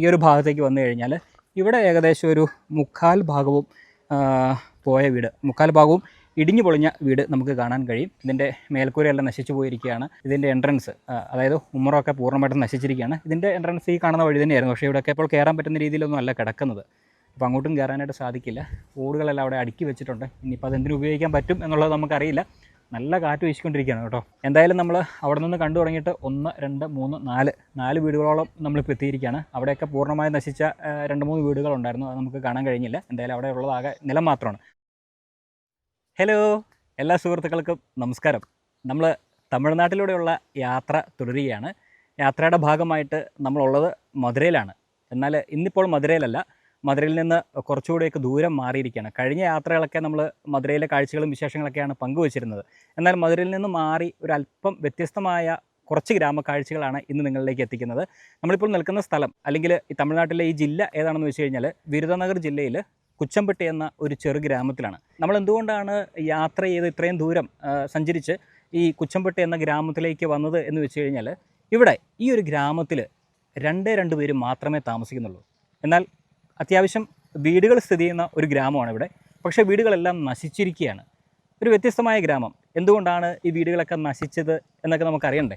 ഈ ഒരു ഭാഗത്തേക്ക് വന്നു കഴിഞ്ഞാൽ ഇവിടെ ഏകദേശം ഒരു മുക്കാൽ ഭാഗവും പോയ വീട്. മുക്കാൽ ഭാഗവും ഇടിഞ്ഞു പൊളിഞ്ഞ വീട് നമുക്ക് കാണാൻ കഴിയും. ഇതിന്റെ മേൽക്കൂരയെല്ലാം നശിച്ചു പോയിരിക്കുകയാണ്. ഇതിന്റെ എൻട്രൻസ് അതായത് ഉമ്മറൊക്കെ പൂർണമായിട്ടും നശിച്ചിരിക്കുകയാണ്. ഇതിന്റെ എൻട്രൻസ് ഈ കാണുന്ന വഴി തന്നെയായിരുന്നു. പക്ഷേ ഇവിടെയൊക്കെ ഇപ്പോൾ കയറാൻ പറ്റുന്ന രീതിയിലൊന്നും അല്ല കിടക്കുന്നത്. അപ്പോൾ അങ്ങോട്ടും കയറാനായിട്ട് സാധിക്കില്ല. ഓടുകളെല്ലാം അവിടെ അടുക്കി വെച്ചിട്ടുണ്ട്. ഇനിയിപ്പോൾ അതെന്തിനു ഉപയോഗിക്കാൻ പറ്റും എന്നുള്ളത് നമുക്കറിയില്ല. നല്ല കാറ്റ് വീശിക്കൊണ്ടിരിക്കുകയാണ് കേട്ടോ. എന്തായാലും നമ്മൾ അവിടെ നിന്ന് കണ്ടു തുടങ്ങിയിട്ട് ഒന്ന് രണ്ട് മൂന്ന് നാല്. നാല് വീടുകളോളം നമ്മളിപ്പോൾ എത്തിയിരിക്കുകയാണ്. അവിടെയൊക്കെ പൂർണമായി നശിച്ച രണ്ട് മൂന്ന് വീടുകളുണ്ടായിരുന്നു. അത് നമുക്ക് കാണാൻ കഴിഞ്ഞില്ല. എന്തായാലും അവിടെ ഉള്ളതാകെ നിലം മാത്രമാണ്. ഹലോ എല്ലാ സുഹൃത്തുക്കൾക്കും നമസ്കാരം. നമ്മൾ തമിഴ്നാട്ടിലൂടെയുള്ള യാത്ര തുടരുകയാണ്. യാത്രയുടെ ഭാഗമായിട്ട് നമ്മളുള്ളത് മധുരയിലാണ്. എന്നാൽ ഇന്നിപ്പോൾ മധുരയിലല്ല. മധുരയിൽ നിന്ന് കുറച്ചുകൂടെയൊക്കെ ദൂരം മാറിയിരിക്കുകയാണ്. കഴിഞ്ഞ യാത്രകളൊക്കെ നമ്മൾ മധുരയിലെ കാഴ്ചകളും വിശേഷങ്ങളൊക്കെയാണ് പങ്കുവച്ചിരുന്നത്. എന്നാൽ മധുരയിൽ നിന്ന് മാറി ഒരു അല്പം വ്യത്യസ്തമായ കുറച്ച് ഗ്രാമക്കാഴ്ചകളാണ് ഇന്ന് നിങ്ങളിലേക്ക് എത്തിക്കുന്നത്. നമ്മളിപ്പോൾ നിൽക്കുന്ന സ്ഥലം അല്ലെങ്കിൽ ഈ തമിഴ്നാട്ടിലെ ഈ ജില്ല ഏതാണെന്ന് വെച്ച് കഴിഞ്ഞാൽ വിരുദനഗർ ജില്ലയിൽ കുച്ചമ്പട്ടി എന്ന ഒരു ചെറു ഗ്രാമത്തിലാണ്. നമ്മൾ എന്തുകൊണ്ടാണ് യാത്ര ചെയ്ത് ഇത്രയും ദൂരം സഞ്ചരിച്ച് ഈ കുച്ചമ്പട്ടി എന്ന ഗ്രാമത്തിലേക്ക് വന്നത് എന്ന് വെച്ച് കഴിഞ്ഞാൽ ഇവിടെ ഈ ഒരു ഗ്രാമത്തിൽ രണ്ടേ രണ്ട് പേര് മാത്രമേ താമസിക്കുന്നുള്ളൂ. എന്നാൽ അത്യാവശ്യം വീടുകൾ സ്ഥിതി ചെയ്യുന്ന ഒരു ഗ്രാമമാണ് ഇവിടെ. പക്ഷേ വീടുകളെല്ലാം നശിച്ചിരിക്കുകയാണ്. ഒരു വ്യത്യസ്തമായ ഗ്രാമം. എന്തുകൊണ്ടാണ് ഈ വീടുകളൊക്കെ നശിച്ചത് എന്നൊക്കെ നമുക്കറിയണ്ടേ?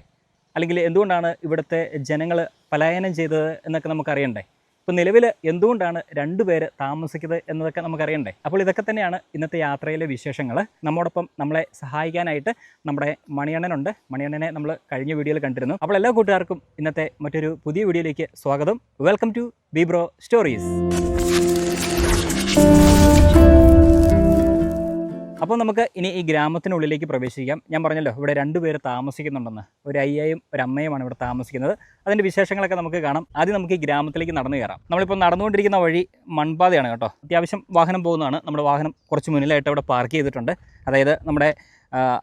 അല്ലെങ്കിൽ എന്തുകൊണ്ടാണ് ഇവിടുത്തെ ജനങ്ങൾ പലായനം ചെയ്തത് എന്നൊക്കെ നമുക്കറിയണ്ടേ? ഇപ്പോൾ നിലവിൽ എന്തുകൊണ്ടാണ് രണ്ടുപേര് താമസിക്കുന്നത് എന്നതൊക്കെ നമുക്കറിയണ്ടേ? അപ്പോൾ ഇതൊക്കെ തന്നെയാണ് ഇന്നത്തെ യാത്രയിലെ വിശേഷങ്ങൾ. നമ്മോടൊപ്പം നമ്മളെ സഹായിക്കാനായിട്ട് നമ്മുടെ മണിയണ്ണനുണ്ട്. മണിയണ്ണനെ നമ്മൾ കഴിഞ്ഞ വീഡിയോയിൽ കണ്ടിരുന്നു. അപ്പോൾ എല്ലാ കൂട്ടുകാർക്കും ഇന്നത്തെ മറ്റൊരു പുതിയ വീഡിയോയിലേക്ക് സ്വാഗതം. വെൽക്കം ടു ബീബ്രോ സ്റ്റോറീസ് അപ്പോൾ നമുക്ക് ഇനി ഈ ഗ്രാമത്തിനുള്ളിലേക്ക് പ്രവേശിക്കാം. ഞാൻ പറഞ്ഞല്ലോ ഇവിടെ രണ്ടുപേർ താമസിക്കുന്നുണ്ടെന്ന്. ഒരു അയ്യയും ഒരു അമ്മയുമാണ് ഇവിടെ താമസിക്കുന്നത്. അതിന്റെ വിശേഷങ്ങളൊക്കെ നമുക്ക് കാണാം. ആദ്യം നമുക്ക് ഈ ഗ്രാമത്തിലേക്ക് നടന്നു കയറാം. നമ്മളിപ്പോൾ നടന്നുകൊണ്ടിരിക്കുന്ന വഴി മൺപാതയാണ് കേട്ടോ. അത്യാവശ്യം വാഹനം പോകുന്നതാണ്. നമ്മുടെ വാഹനം കുറച്ച് മുന്നിലായിട്ട് അവിടെ പാർക്ക് ചെയ്തിട്ടുണ്ട്. അതായത് നമ്മുടെ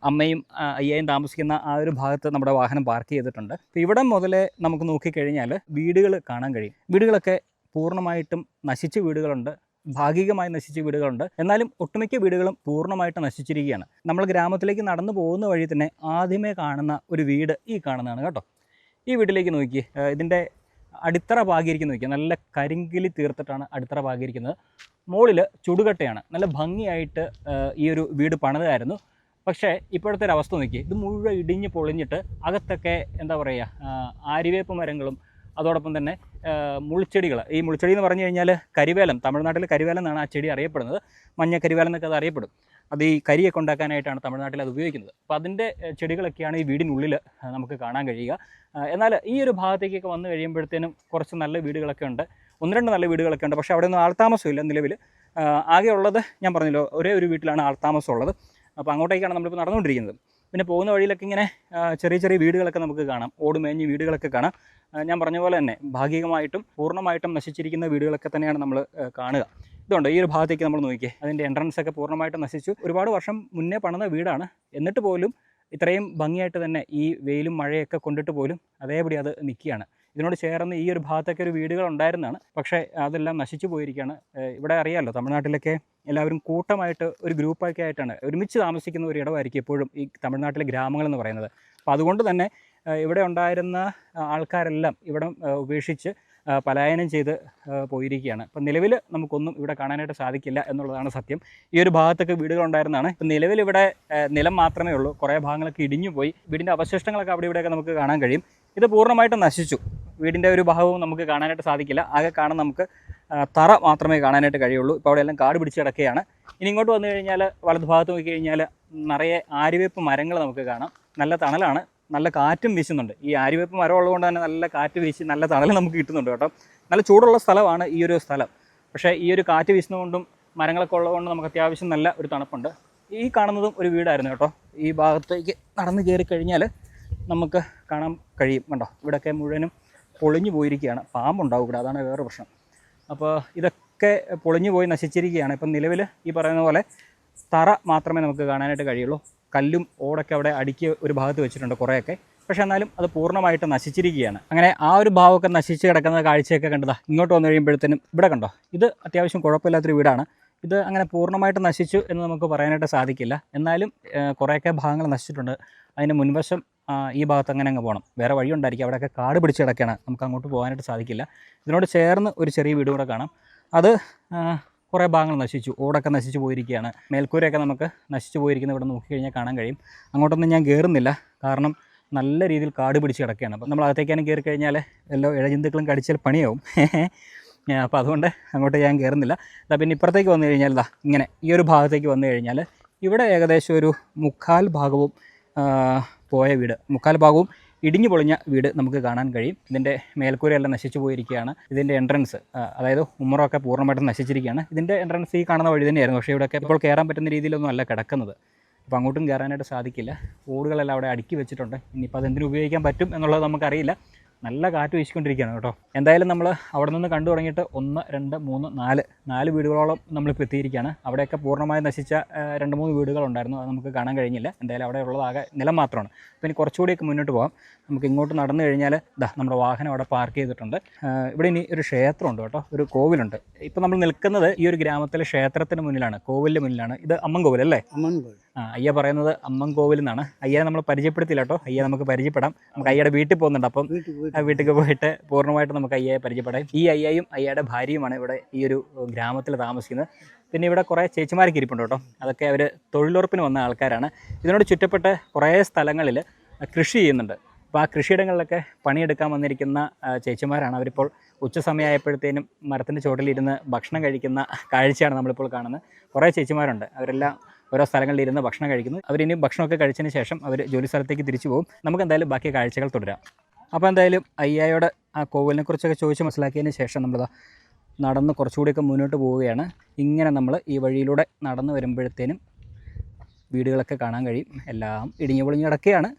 അമ്മയും അയ്യായും താമസിക്കുന്ന ആ ഒരു ഭാഗത്ത് നമ്മുടെ വാഹനം പാർക്ക് ചെയ്തിട്ടുണ്ട്. അപ്പോൾ ഇവിടെ മുതലേ നമുക്ക് നോക്കിക്കഴിഞ്ഞാൽ വീടുകൾ കാണാൻ കഴിയും. വീടുകളൊക്കെ പൂർണമായിട്ടും നശിച്ച വീടുകളുണ്ട്. ഭാഗികമായി നശിച്ച വീടുകളുണ്ട്. എന്നാലും ഒട്ടുമിക്ക വീടുകളും പൂർണമായിട്ട് നശിച്ചിരിക്കുകയാണ്. നമ്മൾ ഗ്രാമത്തിലേക്ക് നടന്നു പോകുന്ന വഴി തന്നെ ആദ്യമേ കാണുന്ന ഒരു വീട് ഈ കാണുന്നതാണ് കേട്ടോ. ഈ വീട്ടിലേക്ക് നോക്കി ഇതിന്റെ അടിത്തറ പാകിയിരിക്കുന്ന നോക്കിയാൽ നല്ല കരിങ്കിലി തീർത്തിട്ടാണ് അടിത്തറ പാകിയിരിക്കുന്നത്. മുകളിൽ ചുടുകട്ടയാണ്. നല്ല ഭംഗിയായിട്ട് ഈ ഒരു വീട് പണിതായിരുന്നു. പക്ഷേ ഇപ്പോഴത്തെ ഒരു അവസ്ഥ നോക്കി ഇത് മുഴുവൻ ഇടിഞ്ഞ് പൊളിഞ്ഞിട്ട് അകത്തൊക്കെ എന്താ പറയുക ആര്യവേപ്പ് മരങ്ങളും അതോടൊപ്പം തന്നെ മുൾച്ചെടികൾ ഈ മുൾച്ചെടി എന്ന് പറഞ്ഞു കഴിഞ്ഞാൽ കരിവേലം തമിഴ്നാട്ടിൽ കരിവേലം എന്നാണ് ആ ചെടി അറിയപ്പെടുന്നത്. മഞ്ഞ കരിവേലം എന്നൊക്കെ അത് അറിയപ്പെടും. അത് ഈ കരിയൊക്കെ ഉണ്ടാക്കാനായിട്ടാണ് തമിഴ്നാട്ടിൽ അത് ഉപയോഗിക്കുന്നത്. അപ്പോൾ അതിന്റെ ചെടികളൊക്കെയാണ് ഈ വീടിനുള്ളിൽ നമുക്ക് കാണാൻ കഴിയുക. എന്നാൽ ഈ ഒരു ഭാഗത്തേക്കൊക്കെ വന്നു കഴിയുമ്പോഴത്തേനും കുറച്ച് നല്ല വീടുകളൊക്കെ ഉണ്ട്. ഒന്ന് രണ്ട് നല്ല വീടുകളൊക്കെ ഉണ്ട്. പക്ഷേ അവിടെ ഒന്നും ആൾത്താമസമില്ല നിലവിൽ ആകെ ഉള്ളത് ഞാൻ പറഞ്ഞല്ലോ ഒരേ ഒരു വീട്ടിലാണ് ആൾത്താമസം ഉള്ളത് അപ്പോൾ അങ്ങോട്ടേക്കാണ് നമ്മളിപ്പോൾ നടന്നുകൊണ്ടിരിക്കുന്നത്. പിന്നെ പോകുന്ന വഴിയിലൊക്കെ ഇങ്ങനെ ചെറിയ ചെറിയ വീടുകളൊക്കെ നമുക്ക് കാണാം. ഓടുമേഞ്ഞ് വീടുകളൊക്കെ കാണാം. ഞാൻ പറഞ്ഞ പോലെ തന്നെ ഭാഗികമായിട്ടും പൂർണമായിട്ടും നശിച്ചിരിക്കുന്ന വീടുകളൊക്കെ തന്നെയാണ് നമ്മൾ കാണുക. ഇതുണ്ട്? ഈ ഒരു ഭാഗത്തേക്ക് നമ്മൾ നോക്കിയേ അതിന്റെ എൻട്രൻസ് ഒക്കെ പൂർണമായിട്ടും നശിച്ചു. ഒരുപാട് വർഷം മുന്നേ പണിത വീടാണ്. എന്നിട്ട് പോലും ഇത്രയും ഭംഗിയായിട്ട് തന്നെ ഈ വെയിലും മഴയൊക്കെ കൊണ്ടിട്ട് പോലും അതേപടി അത് നിൽക്കുകയാണ് ഇതിനോട് ചേർന്ന് ഈ ഒരു ഭാഗത്തൊക്കെ ഒരു വീടുകൾ ഉണ്ടായിരുന്നതാണ് പക്ഷേ അതെല്ലാം നശിച്ചു പോയിരിക്കുകയാണ്. ഇവിടെ അറിയാമല്ലോ തമിഴ്നാട്ടിലൊക്കെ എല്ലാവരും കൂട്ടമായിട്ട് ഒരു ഗ്രൂപ്പൊക്കെ ആയിട്ടാണ് ഒരുമിച്ച് താമസിക്കുന്ന ഒരു ഇടമായിരിക്കും എപ്പോഴും ഈ തമിഴ്നാട്ടിലെ ഗ്രാമങ്ങൾ എന്ന് പറയുന്നത്. അപ്പോൾ അതുകൊണ്ട് തന്നെ ഇവിടെ ഉണ്ടായിരുന്ന ആൾക്കാരെല്ലാം ഇവിടെ ഉപേക്ഷിച്ച് പലായനം ചെയ്ത് പോയിരിക്കുകയാണ്. അപ്പം നിലവിൽ നമുക്കൊന്നും ഇവിടെ കാണാനായിട്ട് സാധിക്കില്ല എന്നുള്ളതാണ് സത്യം. ഈ ഒരു ഭാഗത്തൊക്കെ വീടുകൾ ഉണ്ടായിരുന്നതാണ് ഇപ്പം നിലവിൽ ഇവിടെ നിലം മാത്രമേ ഉള്ളൂ. കുറേ ഭാഗങ്ങളൊക്കെ ഇടിഞ്ഞു പോയി. വീടിന്റെ അവശിഷ്ടങ്ങളൊക്കെ അവിടെ ഇവിടെയൊക്കെ നമുക്ക് കാണാൻ കഴിയും. ഇത് പൂർണമായിട്ടും നശിച്ചു. വീടിന്റെ ഒരു ഭാഗവും നമുക്ക് കാണാനായിട്ട് സാധിക്കില്ല. ആകെ കാണാൻ നമുക്ക് തറ മാത്രമേ കാണാനായിട്ട് കഴിയുള്ളൂ. ഇപ്പോൾ അവിടെ എല്ലാം കാട് പിടിച്ച് കിടക്കുകയാണ്. ഇനി ഇങ്ങോട്ട് വന്നു കഴിഞ്ഞാൽ വലതുഭാഗത്ത് നോക്കി കഴിഞ്ഞാൽ നിറയെ ആര്യവേപ്പ് മരങ്ങൾ നമുക്ക് കാണാം. നല്ല തണലാണ്. നല്ല കാറ്റും വീശുന്നുണ്ട്. ഈ ആര്യവേപ്പ് മരം ഉള്ളതുകൊണ്ട് തന്നെ നല്ല കാറ്റ് വീശി നല്ല തണൽ നമുക്ക് കിട്ടുന്നുണ്ട് കേട്ടോ. നല്ല ചൂടുള്ള സ്ഥലമാണ് ഈ ഒരു സ്ഥലം. പക്ഷേ ഈ ഒരു കാറ്റ് വീശുന്നതുകൊണ്ടും മരങ്ങളൊക്കെ ഉള്ളതുകൊണ്ട് നമുക്ക് അത്യാവശ്യം നല്ല ഒരു തണുപ്പുണ്ട്. ഈ കാണുന്നതും ഒരു വീടായിരുന്നു കേട്ടോ. ഈ ഭാഗത്തേക്ക് നടന്ന് കയറി കഴിഞ്ഞാൽ നമുക്ക് കാണാൻ കഴിയും കണ്ടോ? ഇവിടെയൊക്കെ മുഴുവനും പൊളിഞ്ഞു പോയിരിക്കുകയാണ്. പാമ്പുണ്ടാവും ഇവിടെ. അതാണ് വേറെ പ്രശ്നം. അപ്പോൾ ഇതൊക്കെ പൊളിഞ്ഞു പോയി നശിച്ചിരിക്കുകയാണ്. ഇപ്പം നിലവിൽ ഈ പറയുന്ന പോലെ തറ മാത്രമേ നമുക്ക് കാണാനായിട്ട് കഴിയുള്ളൂ. കല്ലും ഓടൊക്കെ അവിടെ അടുക്കി ഒരു ഭാഗത്ത് വെച്ചിട്ടുണ്ട് കുറേയൊക്കെ. പക്ഷേ എന്നാലും അത് പൂർണമായിട്ട് നശിച്ചിരിക്കുകയാണ്. അങ്ങനെ ആ ഒരു ഭാവമൊക്കെ നശിച്ച് കിടക്കുന്ന കാഴ്ചയൊക്കെ കണ്ടതാ. ഇങ്ങോട്ട് വന്നു കഴിയുമ്പോഴത്തേനും ഇവിടെ കണ്ടോ? ഇത് അത്യാവശ്യം കുഴപ്പമില്ലാത്തൊരു വീടാണ്. ഇത് അങ്ങനെ പൂർണമായിട്ട് നശിച്ചു എന്ന് നമുക്ക് പറയാനായിട്ട് സാധിക്കില്ല. എന്നാലും കുറേയൊക്കെ ഭാഗങ്ങൾ നശിച്ചിട്ടുണ്ട്. അതിന് മുൻവശം ഈ ഭാഗത്ത് അങ്ങനെ അങ്ങ് പോകണം. വേറെ വഴി ഉണ്ടായിരിക്കും അവിടെയൊക്കെ കാട് പിടിച്ച് കിടക്കുകയാണ്. നമുക്ക് അങ്ങോട്ട് പോകാനായിട്ട് സാധിക്കില്ല. ഇതിനോട് ചേർന്ന് ഒരു ചെറിയ വീട് കൂടെ കാണാം. അത് കുറേ ഭാഗങ്ങൾ നശിച്ചു. ഓടൊക്കെ നശിച്ചു പോയിരിക്കുകയാണ്. മേൽക്കൂരയൊക്കെ നമുക്ക് നശിച്ചു പോയിരിക്കുന്നത് ഇവിടെ നോക്കിക്കഴിഞ്ഞാൽ കാണാൻ കഴിയും. അങ്ങോട്ടൊന്നും ഞാൻ കയറുന്നില്ല കാരണം നല്ല രീതിയിൽ കാട് പിടിച്ച് കിടക്കുകയാണ്. അപ്പോൾ നമ്മൾ അകത്തേക്കാനും കയറി കഴിഞ്ഞാൽ എല്ലാ ഇഴജന്തുക്കളും കടിച്ചാൽ പണിയാവും. അപ്പോൾ അതുകൊണ്ട് അങ്ങോട്ട് ഞാൻ കയറുന്നില്ല ദാ പിന്നെ ഇപ്പുറത്തേക്ക് വന്നു കഴിഞ്ഞാൽ ഇതാ ഇങ്ങനെ ഈ ഒരു ഭാഗത്തേക്ക് വന്നു കഴിഞ്ഞാൽ ഇവിടെ ഏകദേശം ഒരു മുക്കാൽ ഭാഗവും പോയ വീട്. മുക്കാൽ ഭാഗവും ഇടിഞ്ഞു പൊളിഞ്ഞ വീട് നമുക്ക് കാണാൻ കഴിയും. ഇതിന്റെ മേൽക്കൂരയെല്ലാം നശിച്ചു പോയിരിക്കുകയാണ്. ഇതിന്റെ എൻട്രൻസ് അതായത് ഉമ്മറൊക്കെ പൂർണമായിട്ടും നശിച്ചിരിക്കുകയാണ്. ഇതിന്റെ എൻട്രൻസ് ഈ കാണുന്ന വഴി തന്നെയായിരുന്നു. പക്ഷേ ഇവിടെയൊക്കെ ഇപ്പോൾ കയറാൻ പറ്റുന്ന രീതിയിലൊന്നും അല്ല കിടക്കുന്നത്. അപ്പോൾ അങ്ങോട്ടും കയറാനായിട്ട് സാധിക്കില്ല. ഓടുകളെല്ലാം അവിടെ അടുക്കി വെച്ചിട്ടുണ്ട്. ഇനിയിപ്പോൾ അതെന്തിനു ഉപയോഗിക്കാൻ പറ്റും എന്നുള്ളത് നമുക്കറിയില്ല. നല്ല കാറ്റ് വീശിക്കൊണ്ടിരിക്കുകയാണ് കേട്ടോ. എന്തായാലും നമ്മൾ അവിടെ നിന്ന് കണ്ടു തുടങ്ങിയിട്ട് ഒന്ന് രണ്ട് മൂന്ന് നാല് നാല് വീടുകളോളം നമ്മളിപ്പോൾ എത്തിയിരിക്കുകയാണ്. അവിടെയൊക്കെ പൂർണമായി നശിച്ച രണ്ട് മൂന്ന് വീടുകളുണ്ടായിരുന്നു. അത് നമുക്ക് കാണാൻ കഴിഞ്ഞില്ല. എന്തായാലും അവിടെ ഉള്ളതാകെ നിലം മാത്രമാണ്. അപ്പോൾ ഇനി കുറച്ചുകൂടിയൊക്കെ മുന്നോട്ട് പോകാം നമുക്ക് ഇങ്ങോട്ട് നടന്നു കഴിഞ്ഞാൽ ദാ നമ്മുടെ വാഹനം അവിടെ പാർക്ക് ചെയ്തിട്ടുണ്ട്. ഇവിടെ ഇനി ഒരു ക്ഷേത്രമുണ്ട് കേട്ടോ ഒരു കോവിലുണ്ട്. ഇപ്പോൾ നമ്മൾ നിൽക്കുന്നത് ഈ ഒരു ഗ്രാമത്തിലെ ക്ഷേത്രത്തിന് മുന്നിലാണ് കോവിലിന് മുന്നിലാണ്. ഇത് അമ്മൻ കോവിൽ അല്ലേ ആ അയ്യ പറയുന്നത് അമ്മൻ കോവിൽ എന്നാണ്. അയ്യനെ നമ്മൾ പരിചയപ്പെടുത്തില്ല കേട്ടോ അയ്യ നമുക്ക് പരിചയപ്പെടാം. നമുക്ക് അയ്യയുടെ വീട്ടിൽ പോകുന്നുണ്ട് അപ്പം ആ വീട്ടിൽ പോയിട്ട് പൂർണമായിട്ട് നമുക്ക് അയ്യയെ പരിചയപ്പെടാം. ഈ അയ്യയും അയ്യയുടെ ഭാര്യയുമാണ് ഇവിടെ ഈ ഒരു ഗ്രാമത്തിൽ താമസിക്കുന്നത്. പിന്നെ ഇവിടെ കുറേ ചേച്ചിമാരൊക്കെ ഇരിപ്പുണ്ട് കേട്ടോ അതൊക്കെ അവർ തൊഴിലുറപ്പിന് വന്ന ആൾക്കാരാണ്. ഇതിനോട് ചുറ്റപ്പെട്ട കുറേ സ്ഥലങ്ങളിൽ കൃഷി ചെയ്യുന്നുണ്ട്. അപ്പോൾ ആ കൃഷിയിടങ്ങളിലൊക്കെ പണിയെടുക്കാൻ വന്നിരിക്കുന്ന ചേച്ചിമാരാണ്. അവരിപ്പോൾ ഉച്ച സമയമായപ്പോഴത്തേനും മരത്തിന്റെ ചുവട്ടിലിരുന്ന് ഭക്ഷണം കഴിക്കുന്ന കാഴ്ചയാണ് നമ്മളിപ്പോൾ കാണുന്നത്. കുറേ ചേച്ചിമാരുണ്ട്. അവരെല്ലാം ഓരോ സ്ഥലങ്ങളിലിരുന്ന് ഭക്ഷണം കഴിക്കുന്നു. അവരിനി ഭക്ഷണമൊക്കെ കഴിച്ചതിന് ശേഷം അവർ ജോലി സ്ഥലത്തേക്ക് തിരിച്ചു പോകും. നമുക്ക് എന്തായാലും ബാക്കി കാഴ്ചകൾ തുടരാം. അപ്പോൾ എന്തായാലും അയ്യായോട് ആ കോവിലിനെ കുറിച്ചൊക്കെ ചോദിച്ച് മനസ്സിലാക്കിയതിന് ശേഷം നമ്മൾ നടന്ന് കുറച്ചുകൂടിയൊക്കെ മുന്നോട്ട് പോവുകയാണ്. ഇങ്ങനെ നമ്മൾ ഈ വഴിയിലൂടെ നടന്നു വരുമ്പോഴത്തേനും വീടുകളൊക്കെ കാണാൻ കഴിയും. എല്ലാം ഇടിഞ്ഞു പൊളിഞ്ഞു കിടക്കുകയാണ്.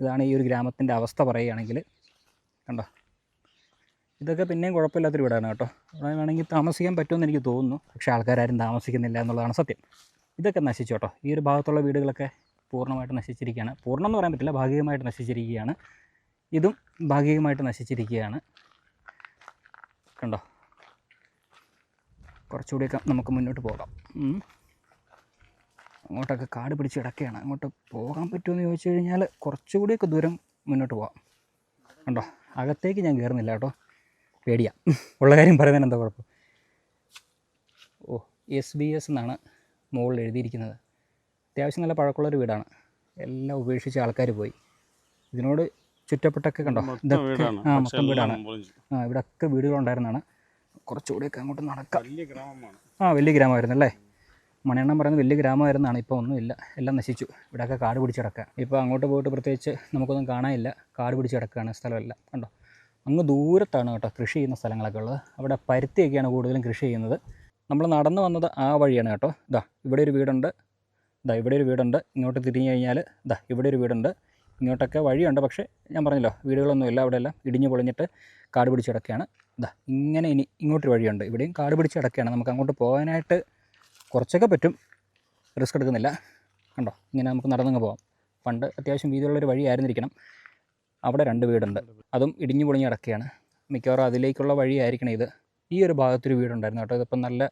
ഇതാണ് ഈ ഒരു ഗ്രാമത്തിന്റെ അവസ്ഥ പറയുകയാണെങ്കിൽ. കണ്ടോ? ഇതൊക്കെ പിന്നെയും കുഴപ്പമില്ലാത്തൊരു വീടാണ് കേട്ടോ. അവിടെ വേണമെങ്കിൽ താമസിക്കാൻ പറ്റുമെന്ന് എനിക്ക് തോന്നുന്നു. പക്ഷേ ആൾക്കാരും താമസിക്കുന്നില്ല എന്നുള്ളതാണ് സത്യം. ഇതൊക്കെ നശിച്ചു കേട്ടോ. ഈ ഒരു ഭാഗത്തുള്ള വീടുകളൊക്കെ പൂർണമായിട്ട് നശിച്ചിരിക്കുകയാണ്. പൂർണം എന്ന് പറയാൻ പറ്റില്ല ഭാഗികമായിട്ട് നശിച്ചിരിക്കുകയാണ്. ഇതും ഭാഗികമായിട്ട് നശിച്ചിരിക്കുകയാണ്. കണ്ടോ? കുറച്ചുകൂടിയൊക്കെ നമുക്ക് മുന്നോട്ട് പോകാം. അങ്ങോട്ടൊക്കെ കാട് പിടിച്ച് കിടക്കുകയാണ്. അങ്ങോട്ട് പോകാൻ പറ്റുമെന്ന് ചോദിച്ചു കഴിഞ്ഞാൽ കുറച്ചുകൂടിയൊക്കെ ദൂരം മുന്നോട്ട് പോകാം കണ്ടോ? അകത്തേക്ക് ഞാൻ കയറുന്നില്ല കേട്ടോ. പേടിയാ. ഉള്ള കാര്യം പറയുന്നതിന് എന്താ കുഴപ്പം? ഓ എസ് ബി എസ് എന്നാണ് മുകളിൽ എഴുതിയിരിക്കുന്നത്. അത്യാവശ്യം നല്ല പഴക്കമുള്ളൊരു വീടാണ്. എല്ലാം ഉപേക്ഷിച്ച് ആൾക്കാർ പോയി. ഇതിനോട് ചുറ്റപ്പെട്ടൊക്കെ കണ്ടോ? ഇതൊക്കെ ആ മൊത്തം വീടാണ്. ആ ഇവിടെ ആ ഇവിടെയൊക്കെ വീടുകളുണ്ടായിരുന്നതാണ്. കുറച്ചുകൂടിയൊക്കെ അങ്ങോട്ട് നടക്കാം. ആ വലിയ ഗ്രാമമായിരുന്നു അല്ലേ മണിയണ്ണം പറയുന്നത് വലിയ ഗ്രാമമായിരുന്നാണ്. ഇപ്പോൾ ഒന്നുമില്ല എല്ലാം നശിച്ചു. ഇവിടെയൊക്കെ കാട് പിടിച്ച് കിടക്കുക. ഇപ്പോൾ അങ്ങോട്ട് പോയിട്ട് പ്രത്യേകിച്ച് നമുക്കൊന്നും കാണാനില്ല. കാട് പിടിച്ച് കിടക്കുകയാണ് സ്ഥലമെല്ലാം. കണ്ടോ? അങ്ങ് ദൂരത്താണ് കേട്ടോ കൃഷി ചെയ്യുന്ന സ്ഥലങ്ങളൊക്കെ ഉള്ളത്. അവിടെ പരുത്തിയൊക്കെയാണ് കൂടുതലും കൃഷി ചെയ്യുന്നത്. നമ്മൾ നടന്നു വന്നത് ആ വഴിയാണ് കേട്ടോ. ഇതാ ഇവിടെ ഒരു വീടുണ്ട്. ഇതാ ഇവിടെ ഒരു വീടുണ്ട്. ഇങ്ങോട്ട് തിരിഞ്ഞു കഴിഞ്ഞാൽ ഇതാ ഇവിടെ ഒരു വീടുണ്ട്. ഇങ്ങോട്ടൊക്കെ വഴിയുണ്ട്. പക്ഷേ ഞാൻ പറഞ്ഞല്ലോ വീടുകളൊന്നുമില്ല അവിടെ എല്ലാം ഇടിഞ്ഞു പൊളിഞ്ഞിട്ട് കാട് പിടിച്ച് കിടക്കുകയാണ്. ഇതാ ഇങ്ങനെ ഇനി ഇങ്ങോട്ടൊരു വഴിയുണ്ട്. ഇവിടെയും കാട് പിടിച്ച് കിടക്കുകയാണ്. നമുക്ക് അങ്ങോട്ട് പോകാനായിട്ട് കുറച്ചൊക്കെ പറ്റും. റിസ്ക് എടുക്കുന്നില്ല. കണ്ടോ? ഇങ്ങനെ നമുക്ക് നടന്നങ്ങ് പോകാം പണ്ട് അത്യാവശ്യം വീതിയുള്ളൊരു വഴിയായിരുന്നിരിക്കണം. അവിടെ രണ്ട് വീടുണ്ട്. അതും ഇടിഞ്ഞു പൊളിഞ്ഞ് കിടക്കുകയാണ്. മിക്കവാറും അതിലേക്കുള്ള വഴിയായിരിക്കണം ഇത്. ഈ ഒരു ഭാഗത്തൊരു വീടുണ്ടായിരുന്നു കേട്ടോ. ഇതിപ്പം നല്ല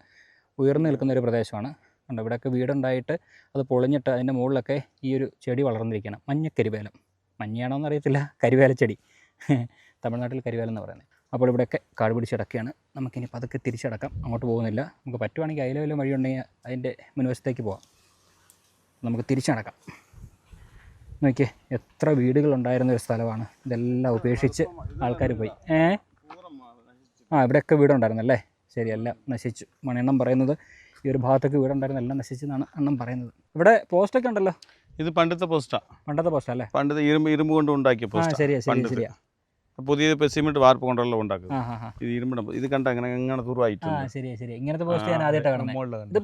ഉയർന്നു നിൽക്കുന്ന ഒരു പ്രദേശമാണ്. ഉണ്ട് ഇവിടെയൊക്കെ വീടുണ്ടായിട്ട് അത് പൊളിഞ്ഞിട്ട് അതിന്റെ മുകളിലൊക്കെ ഈ ഒരു ചെടി വളർന്നിരിക്കണം മഞ്ഞക്കരിവേലം. മഞ്ഞയാണോ എന്നറിയത്തില്ല കരിവേലച്ചെടി. തമിഴ്നാട്ടിൽ കരിവേലം എന്ന് പറയുന്നത്. അപ്പോൾ ഇവിടെയൊക്കെ കാട് പിടിച്ചടക്കുകയാണ് നമുക്കിനി പതുക്കെ തിരിച്ചടക്കാം. അങ്ങോട്ട് പോകുന്നില്ല. നമുക്ക് പറ്റുവാണെങ്കിൽ അതിലെ വല്ല വഴിയുണ്ടെങ്കിൽ അതിന്റെ മുൻവശത്തേക്ക് പോവാം. നമുക്ക് തിരിച്ചടക്കാം. നോക്കിയേ എത്ര വീടുകളുണ്ടായിരുന്ന ഒരു സ്ഥലമാണ്. ഇതെല്ലാം ഉപേക്ഷിച്ച് ആൾക്കാർ പോയി. ഏ? ആ ഇവിടെയൊക്കെ വീടുണ്ടായിരുന്നല്ലേ? ശരി എല്ലാം നശിച്ചു. മണിയണ്ണം പറയുന്നത് ഈ ഒരു ഭാഗത്തൊക്കെ വീടുണ്ടായിരുന്ന എല്ലാം നശിച്ചെന്നാണ് അണ്ണം പറയുന്നത്. ഇവിടെ പോസ്റ്റൊക്കെ ഉണ്ടല്ലോ? ഇത് പണ്ടത്തെ പോസ്റ്റാ. പണ്ടത്തെ പോസ്റ്റാ അല്ലേ? പണ്ടത്തെ ഇരുമ്പ് ഇരുമ്പ് കൊണ്ട് ഉണ്ടാക്കിയ ആ പോസ്റ്റാ. ശരിയാ ശരി ശരിയാ. പുതിയ പെസിമിട്ട് വാർപ്പ് കൊണ്ടുള്ള ഉണ്ടാക്കുന്നത്. ഹാ ഇത് ഇരുമ്പിട ഇത് കണ്ട അങ്ങനെ അങ്ങനെ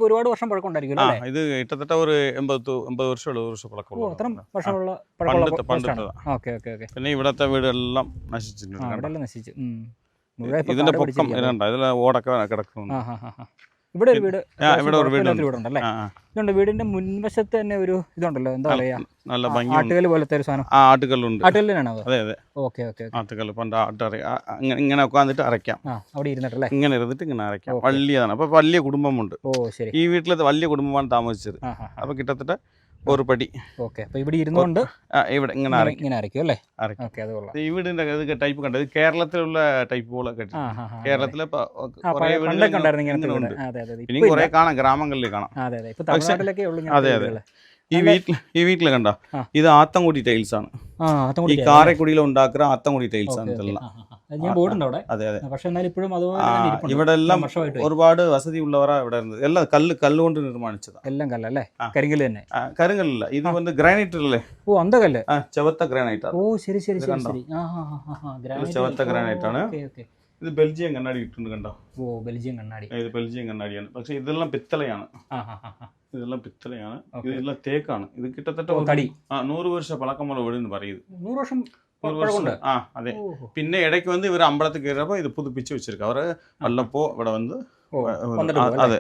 ഒരുപാട് വർഷം പഴക്കമുണ്ടായിരിക്കും ഇത് കിട്ടത്തട്ട ഒരു എൺപത് എൺപത് വർഷമുള്ള വർഷം പഴക്കമുള്ള പണ്ടത്തെ പിന്നെ ഇവിടത്തെ വീടെല്ലാം നശിച്ചിട്ടുണ്ട് ഇതിന്റെ പൊക്കം ഇതിലെ ഓടൊക്കെ കിടക്കുന്നു ഇവിടെ ഒരു വീട് ഇവിടെ ഒരു വീടുണ്ടല്ലേ? ഇതുണ്ട് വീടിന്റെ മുൻവശത്ത് തന്നെ ഒരു ഇതുണ്ടല്ലോ എന്താ പറയാ? നല്ല പോലത്തെ ഒരു സാധനം. ആ ആട്ടുകല്ലുണ്ട്. ആട്ടുകല്ലിനാണോ അതെ? അതെ ഓക്കേ ഓക്കേ ആട്ടുകല്ല് പണ്ട് ആട്ടറി ഇങ്ങനെ ഉட்காந்துട്ട് അരയ്ക്കാം. അവിടെ ഇരുന്നിട്ടല്ലേ? ഇങ്ങനെ ഇരുന്നിട്ട് ഇങ്ങനെ അരയ്ക്കാം. വലിയതാണ്. അപ്പൊ വലിയ കുടുംബമുണ്ട്. ഓ ശരി. ഈ വീട്ടിലത്തെ വലിയ കുടുംബമാണ് താമസിച്ചത്. അപ്പൊ കിട്ടത്തിട്ട് ഒരു പടി ഓക്കെ അപ്പൊ ഇവിടെ ഇരുന്നുകൊണ്ട് ഇവിടെ ഇങ്ങനെ ഇങ്ങനെ- അരയ്ക്കും. അല്ലേ? ഓക്കെ അത് കൊള്ളാം. ഈ വീടിന്റെ ഇത് ടൈപ്പ് കണ്ടത് കേരളത്തിലുള്ള ടൈപ്പ് പോലെ കെട്ടി കേരളത്തിലെ കുറേ ഇനി ഇപ്പൊ കാണാം ഗ്രാമങ്ങളിൽ കാണാം. അതെ അതെ. അതെ. ഈ വീട്ടിൽ ഈ വീട്ടിൽ കണ്ട. ഇത് ആത്തൻകുടി ടൈൽസ് ആണ്. ഈ കൂടി കാരക്കുടിയിൽ ഉണ്ടാക്കുന്ന ആത്തൻകുടി ടൈൽസ് ആണ് ഇതെല്ലാം. ഞാൻ പോയിട്ടുണ്ട് അവിടെ. അതെ അതെ. പക്ഷെ ഇപ്പോഴും അതുപോലെ. ഇവിടെ എല്ലാം ഒരുപാട് വസതി ഉള്ളവരാ ഇവിടെ ഇരുന്നത്. എല്ലാം കല്ല് കല്ലുകൊണ്ട് നിർമ്മാണിച്ചതാ. എല്ലാം കല്ലല്ലേ കരിങ്കല്ല് കരിങ്കൽ തന്നെ കരിങ്കല്ല ഇത് വന്ന് ഗ്രാനൈറ്റ് അല്ലേ ഓ അന്ത കല്ല് ചവത്ത ഗ്രാനൈറ്റ് ഓ ശരി ശരി ചവത്ത ശരി ശരി. ഗ്രാനൈറ്റ് ചെവത്ത ഓ, ഗ്രാനൈറ്റ് ആണ്. ഇത് ബെൽജിയം കണ്ണാടി ഇട്ടുണ്ട് കണ്ടോ? ഓ ബെൽജിയം കണ്ണാടി. ഇത് ബെൽജിയം കണ്ണാടിയാണ്. പക്ഷെ ഇതെല്ലാം പിത്തളയാണ്. ഇതെല്ലാം പിത്തളയാണ്. ഇതെല്ലാം തേക്കാണ്. ഇത് കിട്ടത്തട്ട നൂറ് വർഷ പഴക്കമുള്ള വീട് എന്ന് പറയുന്നത് നൂറ് വർഷം ആ അതെ. പിന്നെ ഇടയ്ക്ക് വന്ന് ഇവർ അമ്പലത്തിൽ കയറിയപ്പോൾ ഇത് പുതുപ്പിച്ച് വെച്ചിരിക്കും. അവർ വല്ലപ്പോ ഇവിടെ വന്ന് അതെ.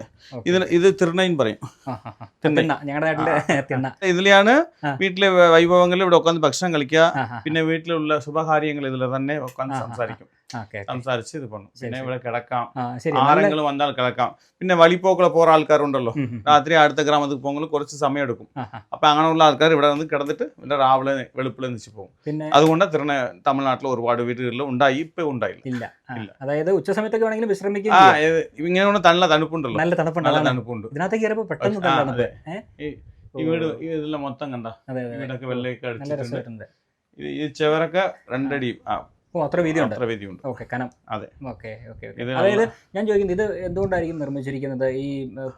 ഇത് ഇത് തിരുണയും പറയും. ഇതിലെയാണ് വീട്ടിലെ വൈഭവങ്ങൾ ഇവിടെ ഉക്കാന്ന് ഭക്ഷണം കളിക്കുക പിന്നെ വീട്ടിലുള്ള ശുഭകാര്യങ്ങൾ ഇതിൽ തന്നെ ഉക്കാന്ന് സംസാരിക്കും. സംസാരിച്ച് ഇത് பண்ணுം പിന്നെ ശരി. ഇവിടെ കിടക്കാം ആ ശരി നല്ല ആരെങ്കിലും വന്നാൽ കിടക്കാം പിന്നെ വഴിപ്പോക്കുള്ള പോറ ആൾക്കാരുണ്ടല്ലോ ഉം, ഉം. രാത്രി അടുത്ത ഗ്രാമത്തിൽ പോകുമ്പോൾ കുറച്ച് സമയം എടുക്കും ആ, ആ. അപ്പൊ അങ്ങനെയുള്ള ആൾക്കാർ ഇവിടെ വന്ന് കിടന്നിട്ട് പിന്നെ രാവിലെ വെളുപ്പിൽ എന്നിച്ച് പോകും പിന്നെ അതുകൊണ്ട് തിരുണ തമിഴ്നാട്ടിൽ ഒരുപാട് വീടുകളിൽ ഉണ്ടായി ഇപ്പൊ ഉണ്ടായില്ല ഇല്ല ആ, ഇല്ല. അതായത് ഉച്ച സമയത്തൊക്കെ വേണമെങ്കിലും വിശ്രമിക്കും ആ ചെയ്യാം. ഇത് ഇങ്ങനെ നല്ല തണുപ്പുണ്ടല്ലോ നല്ല തണുപ്പുണ്ട് നല്ല അതാണ്. തണുപ്പുണ്ട് ഇതിനകത്ത് കയറിയപ്പോ പെട്ടെന്ന് ആ, തണുപ്പ് അതെ. ഈ വീട് ഈ ഇതെല്ലാം മൊത്തം കണ്ട അതെ അതെ വീടൊക്കെ വെള്ളയൊക്കെ നല്ല അടിച്ചിട്ടുണ്ട് രസമായിട്ടുണ്ട് ഇത് ഈ ചെവരൊക്കെ രണ്ടടി ആ, ഓ അത്ര വീതിയുണ്ട്. അത്ര വീതിയുണ്ട്. ഓക്കെ കനം. അതെ. ഓക്കെ ഓക്കെ അതായത് ഞാൻ ചോദിക്കുന്നത് ഇത് എന്തുകൊണ്ടായിരിക്കും നിർമ്മിച്ചിരിക്കുന്നത്? ഈ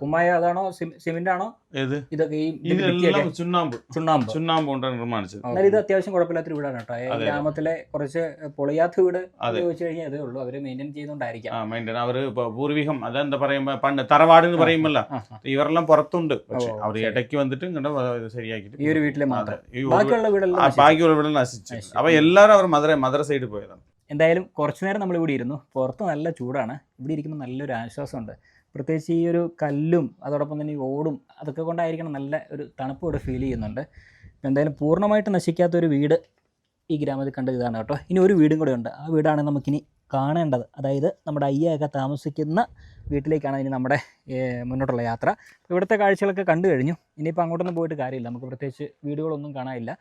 കുമ്മായ അതാണോ സിമെന്റ് ആണോ ഏത്? ഇതൊക്കെ ഈ ഇതെല്ലാം ചുണ്ണാമ്പ്. ചുണ്ണാമ്പ്. ചുണ്ണാമ്പ് കൊണ്ടാണ് നിർമ്മാണിച്ചത്. എന്നാൽ ഇത് അത്യാവശ്യം കുഴപ്പമില്ലാത്തൊരു വീടാണ് കേട്ടോ. ഗ്രാമത്തിലെ കുറച്ച് പൊളിയാത്ത വീട്. ചോദിച്ചു കഴിഞ്ഞാൽ അതേ ഉള്ളൂ. അവർ മെയിന്റെയിൻ ചെയ്തോണ്ടായിരിക്കും മൈൻഡ് അവർ പൂർവികം അതെന്താ പറയുമ്പോ പണ്ട് തറവാട് എന്ന് ആ. ഇവരെല്ലാം പുറത്തുണ്ട്. പക്ഷെ അവർ. ഇടയ്ക്ക് വന്നിട്ട് ഇങ്ങോട്ട് ശരിയാക്കിയിട്ട് ഈ ഒരു വീട്ടിലെ മാത്രം. ബാക്കിയുള്ള വീടെല്ലാം. ബാക്കിയുള്ള വീടെല്ലാം നശിച്ചു. അപ്പൊ എല്ലാരും അവർ മധുര മധുര സൈഡ് പോയതാണ് എന്തായാലും കുറച്ച് നേരം നമ്മളിവിടെ ഇരുന്നു. പുറത്ത് നല്ല ചൂടാണ്. ഇവിടെ ഇരിക്കുമ്പോൾ നല്ലൊരു ആശ്വാസമുണ്ട്. പ്രത്യേകിച്ച് ഈ ഒരു കല്ലും അതോടൊപ്പം തന്നെ ഈ ഓടും അതൊക്കെ കൊണ്ടായിരിക്കണം നല്ല ഒരു തണുപ്പ് ഇവിടെ ഫീൽ ചെയ്യുന്നുണ്ട്. എന്തായാലും പൂർണമായിട്ട് നശിക്കാത്തൊരു വീട് ഈ ഗ്രാമത്തിൽ കണ്ടത് ഇതാണ് കേട്ടോ. ഇനി ഒരു വീടും കൂടെ ഉണ്ട്. ആ വീടാണ് നമുക്കിനി കാണേണ്ടത്. അതായത് നമ്മുടെ അയ്യൊക്കെ താമസിക്കുന്ന വീട്ടിലേക്കാണ് ഇനി നമ്മുടെ മുന്നോട്ടുള്ള യാത്ര. ഇവിടുത്തെ കാഴ്ചകളൊക്കെ കണ്ടു കഴിഞ്ഞു. ഇനിയിപ്പോൾ അങ്ങോട്ടൊന്നും പോയിട്ട് കാര്യമില്ല. നമുക്ക് പ്രത്യേകിച്ച് വീടുകളൊന്നും കാണാനില്ല.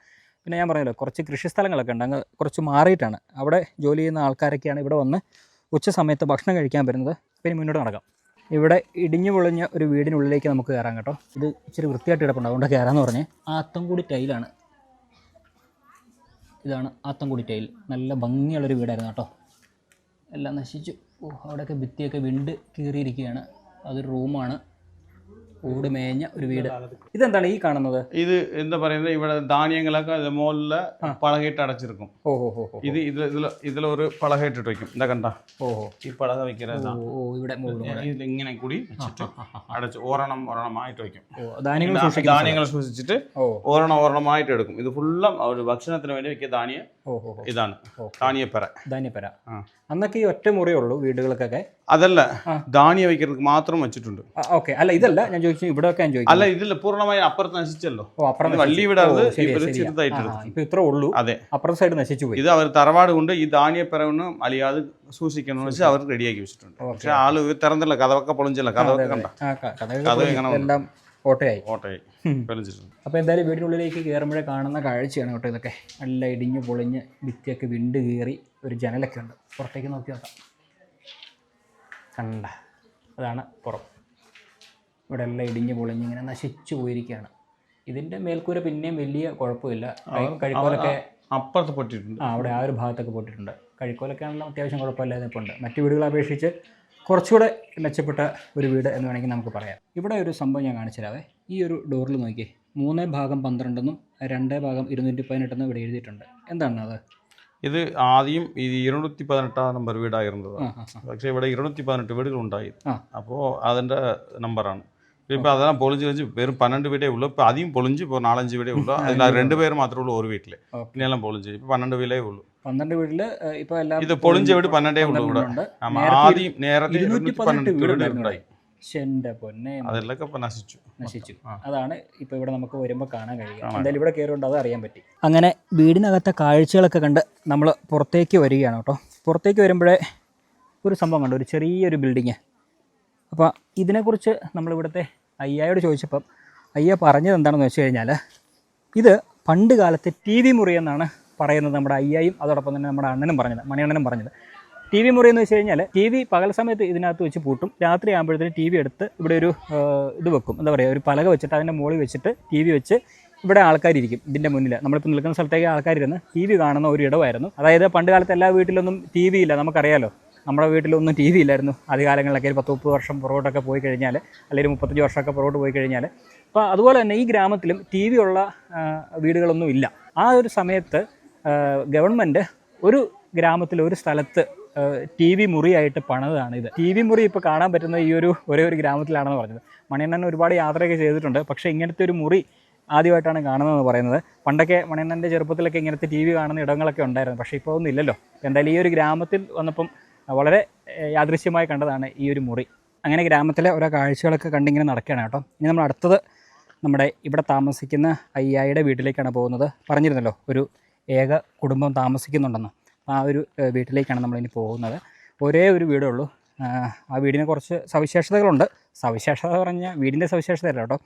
പിന്നെ ഞാൻ പറഞ്ഞല്ലോ കുറച്ച് കൃഷിസ്ഥലങ്ങളൊക്കെ ഉണ്ട്. അങ്ങ് കുറച്ച് മാറിയിട്ടാണ്. അവിടെ ജോലി ചെയ്യുന്ന ആൾക്കാരൊക്കെയാണ് ഇവിടെ വന്ന് ഉച്ച സമയത്ത് ഭക്ഷണം കഴിക്കാൻ വരുന്നത്. പിന്നെ മുന്നോട്ട് നടക്കാം. ഇവിടെ ഇടിഞ്ഞു പൊളിഞ്ഞ ഒരു വീടിനുള്ളിലേക്ക് നമുക്ക് കയറാം കേട്ടോ. ഇത് ഇച്ചിരി വൃത്തിയായിട്ട് കിടപ്പുണ്ട്. അതുകൊണ്ട് കയറാമെന്ന് പറഞ്ഞ് ആത്തംകൂടി ടൈലാണ്. ഇതാണ് ആത്തംകൂടി ടൈൽ. നല്ല ഭംഗിയുള്ളൊരു വീടായിരുന്നു കേട്ടോ. എല്ലാം നശിച്ചു. ഓ അവിടെയൊക്കെ ഭിത്തിയൊക്കെ വിണ്ട് കീറിയിരിക്കുകയാണ്. അതൊരു റൂമാണ്. ഓട് മേഞ്ഞ ഒരു വീട്. ഇതെന്താണ് ഈ കാണുന്നത്? ഇത് എന്താ പറയുന്നത്? ഇവിടെ ധാന്യങ്ങളൊക്കെ ഇത് മുകളിൽ ആ. പളകിട്ട് അടച്ചിരിക്കും. ഓ ഹോ ഹോ ഹോ ഇത് ഇത് ഇതിൽ പളക ഇട്ടിട്ട് വെക്കും എന്താ കണ്ട? ഓഹോ ഈ പളക വെക്കുന്നത് ഇവിടെ ഇത് ഇങ്ങനെ കൂടി വെച്ചിട്ട് ആ. അടച്ച് ഓരണം ഒരെണ്ണമായിട്ട് വെക്കും ധാന്യങ്ങൾ ധാന്യങ്ങൾ സൂക്ഷിച്ചിട്ട് ഓരണം ഓരണമായിട്ട് എടുക്കും. ഇത് ഫുള്ളും ഒരു ഭക്ഷണത്തിന് വേണ്ടി വെക്കിയ ധാന്യ ഇതാണ്. ധാന്യപ്പെര. ധാന്യപ്പെര. അന്നൊക്കെ ഈ ഒറ്റ മുറിയേ ഉള്ളൂ വീടുകൾക്കൊക്കെ? അതല്ല ധാന്യ വയ്ക്കുന്നത് മാത്രം വെച്ചിട്ടുണ്ട്. ഓക്കെ. അല്ല ഇതല്ല ഞാൻ ചോദിച്ചു ഇവിടെ ഒക്കെ ഞാൻ ചോദിച്ചു അല്ല ഇതില്ല പൂർണമായി അപ്പുറത്ത് നശിച്ചല്ലോ. വള്ളി വിടാതെ ഇത്ര ഉള്ളൂ. അതെ. അപ്പുറത്തെ സൈഡ് നശിച്ചു പോയി. ഇത് അവർ തറവാട് കൊണ്ട് ഈ ധാന്യപ്പെര ഒന്ന് അലിയാതെ സൂക്ഷിക്കണമെന്ന് വെച്ച് അവർ റെഡിയാക്കി വെച്ചിട്ടുണ്ട്. പക്ഷെ ആൾ തരന്തല്ല കഥവൊക്കെ പൊളിഞ്ചല്ല കഥവൊക്കെ കണ്ട. കഥ എല്ലാം ഓട്ടയായി. ഓട്ടയായി. അപ്പോൾ എന്തായാലും വീടിനുള്ളിലേക്ക് കയറുമ്പോഴേ കാണുന്ന കാഴ്ചയാണ് കേട്ടോ ഇതൊക്കെ. നല്ല ഇടിഞ്ഞു പൊളിഞ്ഞ് ഭിത്തിയൊക്കെ വിണ്ട് കീറി ഒരു ജനലൊക്കെ ഉണ്ട്. പുറത്തേക്ക് നോക്കി നോക്കാം. കണ്ട അതാണ് പുറം. ഇവിടെ എല്ലാം ഇടിഞ്ഞു പൊളിഞ്ഞ് ഇങ്ങനെ നശിച്ചു പോയിരിക്കുകയാണ്. ഇതിന്റെ മേൽക്കൂര പിന്നെയും വലിയ കുഴപ്പമില്ല. കഴി- കഴിക്കോലൊക്കെ അപ്പുറത്ത് പൊട്ടിയിട്ടുണ്ട്. ആ അവിടെ ആ ഒരു ഭാഗത്തൊക്കെ പൊട്ടിട്ടുണ്ട് കഴിക്കോലൊക്കെ ആണെങ്കിലും അത്യാവശ്യം കുഴപ്പമില്ലാതെ ഇപ്പോൾ ഉണ്ട്. മറ്റു വീടുകളെ അപേക്ഷിച്ച് കുറച്ചുകൂടെ മെച്ചപ്പെട്ട ഒരു വീട് എന്ന് വേണമെങ്കിൽ നമുക്ക് പറയാം ഇവിടെ ഒരു സംഭവം ഞാൻ കാണിച്ചു തരാവേ ഈ ഒരു ഡോറിൽ നോക്കിയേ മൂന്ന് ഭാഗം പന്ത്രണ്ടെന്നും രണ്ടേ ഭാഗം ഇരുന്നൂറ്റി പതിനെട്ടെന്നും ഇവിടെ എഴുതിയിട്ടുണ്ട് എന്താണ് അത് ഇത് ആദ്യം ഇത് ഇരുന്നൂറ്റി പതിനെട്ടാം നമ്പർ വീടായിരുന്നത് ആ ആ ആ. പക്ഷേ ഇവിടെ ഇരുന്നൂറ്റി പതിനെട്ട് വീടുകൾ ഉണ്ടായി ആ. അപ്പോൾ അതിൻ്റെ നമ്പറാണ് இப்போ அதெல்லாம் பொழிஞ்சு வச்சு வெறும் பன்னெண்டு வீடே உள்ள இப்போ அதையும் பொழிஞ்சு இப்போ நாலஞ்சு வீடே உள்ள அதில் ரெண்டு பேர் மாத்திரம் உள்ள ஒரு வீட்டில் ഓക്കെ இன்னெல்லாம் பொழிஞ்சு இப்போ பன்னெண்டு வீடே உள்ள പന്ത്രണ്ട് വീടിൽ ഇപ്പൊ എല്ലാം ഇത് പൊളിഞ്ച വീട് പന്ത്രണ്ടേ ആദ്യം പൊന്നെ. നശിച്ചു. നശിച്ചു. അതാണ് ഇപ്പൊ ഇവിടെ നമുക്ക് വരുമ്പോ കാണാൻ കഴിയുക. എന്തായാലും ഇവിടെ കയറുകൊണ്ട് അത് അറിയാൻ പറ്റി. അങ്ങനെ വീടിനകത്തെ കാഴ്ചകളൊക്കെ കണ്ട് നമ്മൾ പുറത്തേക്ക് വരികയാണ് കേട്ടോ. പുറത്തേക്ക് വരുമ്പോഴേ ഒരു സംഭവം കണ്ടു. ഒരു ചെറിയൊരു ബിൽഡിങ് അപ്പോൾ ഇതിനെക്കുറിച്ച് നമ്മളിവിടുത്തെ അയ്യായോട് ചോദിച്ചപ്പം അയ്യ പറഞ്ഞത് എന്താണെന്ന് വെച്ച് കഴിഞ്ഞാൽ ഇത് പണ്ട് കാലത്തെ ടി വി മുറി എന്നാണ് പറയുന്നത് നമ്മുടെ അയ്യായും അതോടൊപ്പം തന്നെ നമ്മുടെ അണ്ണനും പറഞ്ഞത് മണിയണ്ണനും പറഞ്ഞത്. ടി വി മുറി എന്ന് വെച്ച് കഴിഞ്ഞാൽ ടി വി പകൽ സമയത്ത് ഇതിനകത്ത് വെച്ച് പൂട്ടും രാത്രി ആകുമ്പോഴത്തേന് ടി വി എടുത്ത് ഇവിടെ ഒരു ഇത് വെക്കും. എന്താ പറയുക ഒരു പലക വെച്ചിട്ട് അതിന്റെ മുകളിൽ വെച്ചിട്ട് ടി വി വെച്ച് ഇവിടെ ആൾക്കാരിരിക്കും ഇതിന്റെ മുന്നിൽ നമ്മളിപ്പോൾ നിൽക്കുന്ന സ്ഥലത്തേക്ക് ആൾക്കാരിരുന്ന് ടി വി കാണുന്ന ഒരു ഇടമായിരുന്നു. അതായത് പണ്ട് കാലത്ത് എല്ലാ വീട്ടിലൊന്നും ടി വി ഇല്ല. നമുക്കറിയാലോ നമ്മുടെ വീട്ടിലൊന്നും ടി വി ഇല്ലായിരുന്നു. ആദ്യകാലങ്ങളിലൊക്കെ ഒരു പത്ത് മുപ്പത് വർഷം പുറകോട്ടൊക്കെ പോയി കഴിഞ്ഞാൽ അല്ലെങ്കിൽ മുപ്പത്തഞ്ച് വർഷമൊക്കെ പുറകോട്ട് പോയി കഴിഞ്ഞാൽ അപ്പോൾ അതുപോലെ തന്നെ ഈ ഗ്രാമത്തിലും ടി വി ഉള്ള വീടുകളൊന്നും ഇല്ല. ആ ഒരു സമയത്ത് ഗവൺമെന്റ് ഒരു ഗ്രാമത്തിൽ ഒരു സ്ഥലത്ത് ടി വി മുറിയായിട്ട് പണതാണ് ഇത്. ടി വി മുറി ഇപ്പോൾ കാണാൻ പറ്റുന്ന ഈ ഒരു ഒരേ ഒരു ഗ്രാമത്തിലാണെന്ന് പറഞ്ഞത്. മണിയണ്ണൻ ഒരുപാട് യാത്രയൊക്കെ ചെയ്തിട്ടുണ്ട്. പക്ഷേ ഇങ്ങനത്തെ ഒരു മുറി ആദ്യമായിട്ടാണ് കാണുന്നതെന്ന് പറയുന്നത്. പണ്ടൊക്കെ മണിയണ്ണന്റെ ചെറുപ്പത്തിലൊക്കെ ഇങ്ങനത്തെ ടി വി കാണുന്ന ഇടങ്ങളൊക്കെ ഉണ്ടായിരുന്നു. പക്ഷേ ഇപ്പോൾ ഒന്നും ഇല്ലല്ലോ. എന്തായാലും ഈ ഒരു ഗ്രാമത്തിൽ വന്നപ്പം വളരെ യാദൃശ്യമായി കണ്ടതാണ് ഈ ഒരു മുറി. അങ്ങനെ ഗ്രാമത്തിലെ ഓരോ കാഴ്ചകളൊക്കെ കണ്ടിങ്ങനെ നടക്കുകയാണ് കേട്ടോ. ഇനി നമ്മൾ അടുത്തത് നമ്മുടെ ഇവിടെ താമസിക്കുന്ന അയ്യായിയുടെ വീട്ടിലേക്കാണ് പോകുന്നത്. പറഞ്ഞിരുന്നല്ലോ ഒരു ഏക കുടുംബം താമസിക്കുന്നുണ്ടെന്ന് ആ ഒരു വീട്ടിലേക്കാണ് നമ്മളിനി പോകുന്നത്. ഒരേ ഒരു വീടേ ഉള്ളൂ. ആ വീടിനെ കുറച്ച് സവിശേഷതകളുണ്ട്. സവിശേഷത പറഞ്ഞാൽ വീടിന്റെ സവിശേഷതയല്ല കേട്ടോ.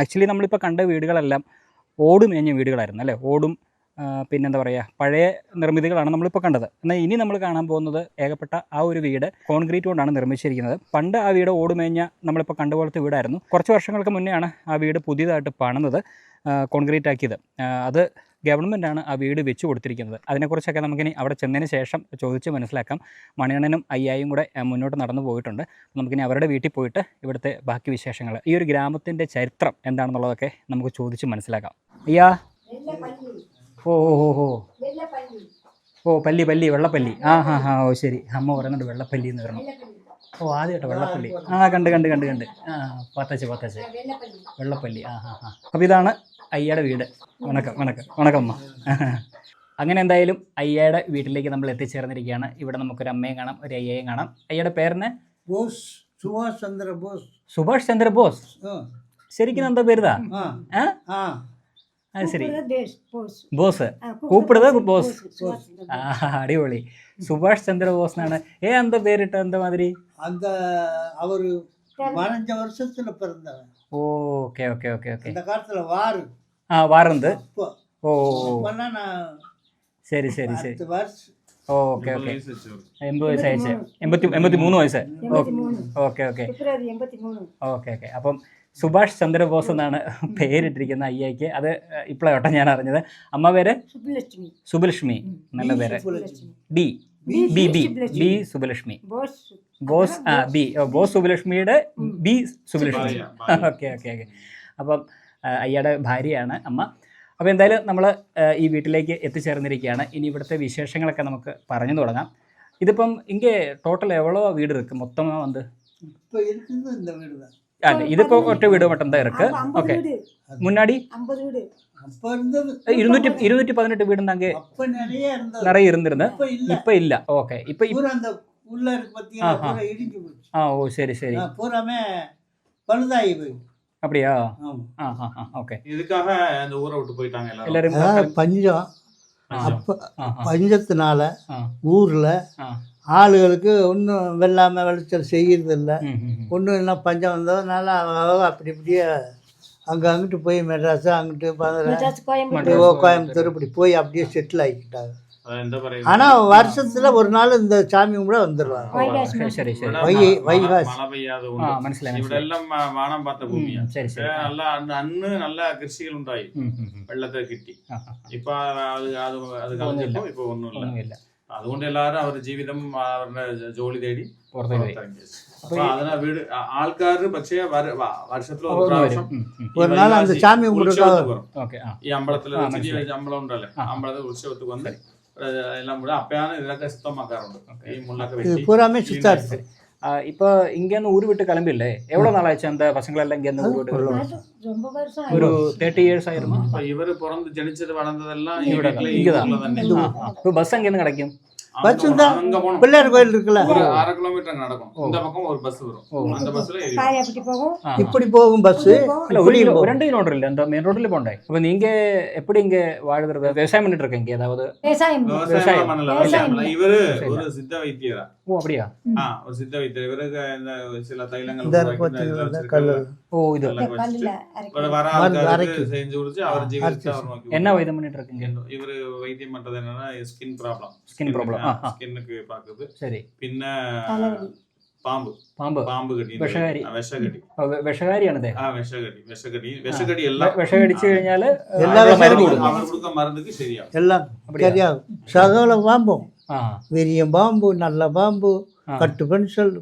ആക്ച്വലി നമ്മളിപ്പോൾ കണ്ട വീടുകളെല്ലാം ഓടും മേഞ്ഞ വീടുകളായിരുന്നു അല്ലേ? ഓടും പിന്നെ പിന്നെന്താ പറയുക പഴയ നിർമ്മിതികളാണ് നമ്മളിപ്പോൾ കണ്ടത്. എന്നാൽ ഇനി നമ്മൾ കാണാൻ പോകുന്നത് ഏകപ്പെട്ട ആ ഒരു വീട് കോൺക്രീറ്റ് കൊണ്ടാണ് നിർമ്മിച്ചിരിക്കുന്നത്. പണ്ട് ആ വീട് ഓടുമേഞ്ഞ നമ്മളിപ്പോൾ കണ്ടുപോലത്തെ വീടായിരുന്നു. കുറച്ച് വർഷങ്ങൾക്ക് മുന്നെയാണ് ആ വീട് പുതിയതായിട്ട് പണിത് കോൺക്രീറ്റ് ആക്കിയത് അത് ഗവൺമെന്റാണ് ആ വീട് വെച്ച് കൊടുത്തിരിക്കുന്നത്. അതിനെക്കുറിച്ചൊക്കെ നമുക്കിനി അവിടെ ചെന്നതിന് ശേഷം ചോദിച്ച് മനസ്സിലാക്കാം. മണിയണ്ണനും അയ്യായും കൂടെ മുന്നോട്ട് നടന്നു പോയിട്ടുണ്ട്. നമുക്കിനി അവരുടെ വീട്ടിൽ പോയിട്ട് ഇവിടുത്തെ ബാക്കി വിശേഷങ്ങൾ. ഈ ഒരു ഗ്രാമത്തിന്റെ ചരിത്രം എന്താണെന്നുള്ളതൊക്കെ നമുക്ക് ചോദിച്ച് മനസ്സിലാക്കാം. അയ്യാ? ഓ ഓ ഓ ഓ. പല്ലി പല്ലി വെള്ളപ്പല്ലി. ആ ഹാ ഹാ ഓ ശരി. അമ്മ പറയുന്നുണ്ട് വെള്ളപ്പല്ലി എന്ന് പറഞ്ഞു ഓ ആദ്യമായിട്ട് വെള്ളപ്പള്ളി ആ കണ്ട് കണ്ട് കണ്ട് കണ്ട്. ആ പത്തച്ച് പത്തച്ച് വെള്ളപ്പള്ളി ആ ഹാ ഹാ. അപ്പോൾ ഇതാണ് അയ്യയുടെ വീട്. വണക്കം വണക്കം വണക്കം അമ്മ. അങ്ങനെ എന്തായാലും അയ്യയുടെ വീട്ടിലേക്ക് നമ്മൾ എത്തിച്ചേർന്നിരിക്കുകയാണ്. ഇവിടെ നമുക്കൊരു അമ്മയും കാണാം ഒരു അയ്യയും കാണാം. അയ്യയുടെ പേരിന് ബോസ് സുഭാഷ് ചന്ദ്ര ബോസ്. സുഭാഷ് ചന്ദ്ര ബോസ്? ശരിക്കും എന്താ പേരുതാ ശരി. ബോസ്. കൂപ്പിടുന്നത് ബോസ് അടിപൊളി. സുഭാഷ് ചന്ദ്ര ബോസ് എന്നാണ്. ഏ എന്താ പേരിട്ട എന്താ മാതിരി? Okay okay okay okay. ஆ வாரந்து ஓ சரி சரி சரி ஓகே ஓகே எண்பது വയസ്സ് ആയിച്ചു എൺപത്തി എൺപത്തി മൂന്ന് വയസ്സ്. Okay okay okay. ഓക്കെ അപ്പം സുഭാഷ് ചന്ദ്രബോസ് എന്നാണ് പേരിട്ടിരിക്കുന്ന അയ്യയ്ക്ക്. അത് ഇപ്പോഴാട്ടോ ഞാൻ അറിഞ്ഞത്. അമ്മ പേര്? സുബലക്ഷ്മി നല്ല പേര്. D. B B B Subbalakshmi Bose ആ B. Bose സുബലക്ഷ്മിയുടെ B Subbalakshmi okay okay okay. അപ്പം അയ്യയുടെ ഭാര്യയാണ് അമ്മ. അപ്പോൾ എന്തായാലും നമ്മൾ ഈ വീട്ടിലേക്ക് എത്തിച്ചേർന്നിരിക്കുകയാണ്. ഇനി ഇവിടുത്തെ വിശേഷങ്ങളൊക്കെ നമുക്ക് പറഞ്ഞു തുടങ്ങാം. ഇതിപ്പം ഇங்கே ടോട്ടൽ എവളോ വീട് ഇருக்கு മൊത്തം വന്ന് അതെ ഇതിപ്പോ ഒറ്റ വീട് മട്ടം ഇருக்கு ഓക്കെ. മുന്നാടി? ഇരുന്നൂറ്റി ഇരുന്നൂറ്റി പതിനെട്ട് വീട് അങ്ങ്? നിറയെ ഇരുന്നിരുന്നു ഇപ്പൊ ഇല്ല. ഓക്കെ. ഇപ്പൊ ആ ഓ ശരി ശരി. பூராமே பழுதாகி போயிடுச்சு அப்படியா? ஓகே இதுக்காக இந்த ஊரை விட்டு போயிட்டாங்க எல்லாரும். பஞ்சம். அப்ப பஞ்சத்தினால ஊர்ல. ஆளுகளுக்கு ஒன்றும் வெள்ளாமை விளைச்சல் செய்யறது இல்லை. ஒன்றும் இல்லை பஞ்சம் வந்ததுனால அவங்க அப்படி இப்படியே அங்கே அங்கிட்டு போய் மெட்ராஸ் அங்கிட்டு. கோயம்புத்தூர். இப்படி போய் அப்படியே செட்டில் ஆகிக்கிட்டாங்க. அது எந்த பறவை ஆனால் வருஷத்துல ஒரு நாள் இந்த சாமி கூட வந்துடுவாங்க வைகாசி சரி சரி சரி ഇവിടെ വൈകി- മ- വൈകാശി. മഴ പെയ്യാതെ ആ കൊണ്ട് മനസ്സിലായി ഇവിടെ മനസ്സിലായി എല്ലാം മ- വാണം പാർത്ത ഭൂമിയാ ഉം, ശരി ശരി നല്ല അന്ന് അന്ന് നല്ല കൃഷികൾ ഉണ്ടായി ഉം, ഉം, ഉം. വെള്ളത്തെ കിട്ടി ആ, ആ, ഇപ്പൊ അത് അത് അത് കളഞ്ഞപ്പോ ഇപ്പൊ ഒന്നുമില്ല ഒന്നുമില്ല അതുകൊണ്ട് എല്ലാവരും അവരുടെ ജീവിതം അവരുടെ ജോലി തേടി പുറത്തേക്ക് പോയി പുറത്തിറങ്ങി. അപ്പൊ അതിനാ വീട് ആൾക്കാർ പക്ഷേ വര- വ- വർഷത്തിൽ ഒരു ഒന്ന് പ്രാവശ്യം വരും. ഉം, ഉം. ഒരു നാൾ அந்த சாமி கும்பிடுறதுக்காக ഉത്സവത്തിന് വരും ഓക്കെ ആ ഈ അമ്പലത്തില് ആ, ചെറിയ മനസ്സിലായി. അമ്പലം ഉണ്ടല്ലേ ആ. അമ്പലത്തിൽ ഉത്സവത്തിൽ വന്ന് എല്ലാം കൂടെ അപ്പയാണ് ഇതിനൊക്കെ സുത്തമാക്കാറുണ്ട് ഈ മുള്ളൊക്കെ இது വെട്ടി பூராமே சுத்தா clean இருக்கு ஆக்கி. ஆ, இப்போ இங்கேருந்து ஊர் விட்டு கிளம்பில்ல எவ்வளோ நாள் ஆச்சு அந்த பசங்களெல்லாம் இங்கேருந்து ஊர் விட்டு அது ரொம்ப வருஷம் ഒരു തേർട്ടി ഇയേഴ്സ് ആയിരുന്നു അപ്പൊ ഇവര് പുറത്ത് ജനിച്ചത് വളർന്നതെല്ലാം ഈ ഇവിടെ பஸ் இருந்தா பிள்ளையார் கோயில் இருக்குல்ல? அரை கிலோமீட்டர் நடக்கும். இந்த பக்கம் ஒரு பஸ் வரும். அந்த பஸ்ல இப்படி போகும் பஸ் ரெண்டு ரோடு இல்ல இந்த மெயின் ரோட்ல போண்டே இப்போ நீங்க எப்படி இங்க வாழ்றது? விவசாயம் பண்ணிட்டு இருக்கீங்க ஏதாவது? விவசாயம். விவசாயம் பண்ணல இவரு ஒரு சித்த வைத்தியரா? ஓ அப்படியா? ஒரு சித்த வைத்தியர். இவருக்கு இந்த சில தைலங்கள் ஓ இது. என்ன வைத்தியம் பண்ணிட்டு இருக்கீங்க? இவரு வைத்தியம் பண்றது என்னன்னா ஸ்கின் ப்ராப்ளம் ஸ்கின் ப்ராப்ளம் ஆ, ஆ. ஸ்கின்னுக்கு பாக்குது சரி பின்ன தலைவலி பாம்பு പാമ്പ് பாம்பு கடி விஷகாரி. விஷகடி ഓ, വെ- വിഷകാരിയാണത് ஆ விஷகடி விஷகடி விஷகடி எல்லாம் വിഷം കടിച്ചു കഴിഞ്ഞാല് എല്ലാ അവിടെ മരുന്ന് വിഷവും കൊടുക്കും அவர் கொடுக்க மருந்துக்கு சரியாகும் எல்லாம் அப்படியா? சரியாகும் சகல பாம்பும் ആ விரியம் பாம்பு நல்ல பாம்பு ஆ. கட்டு பென்சில்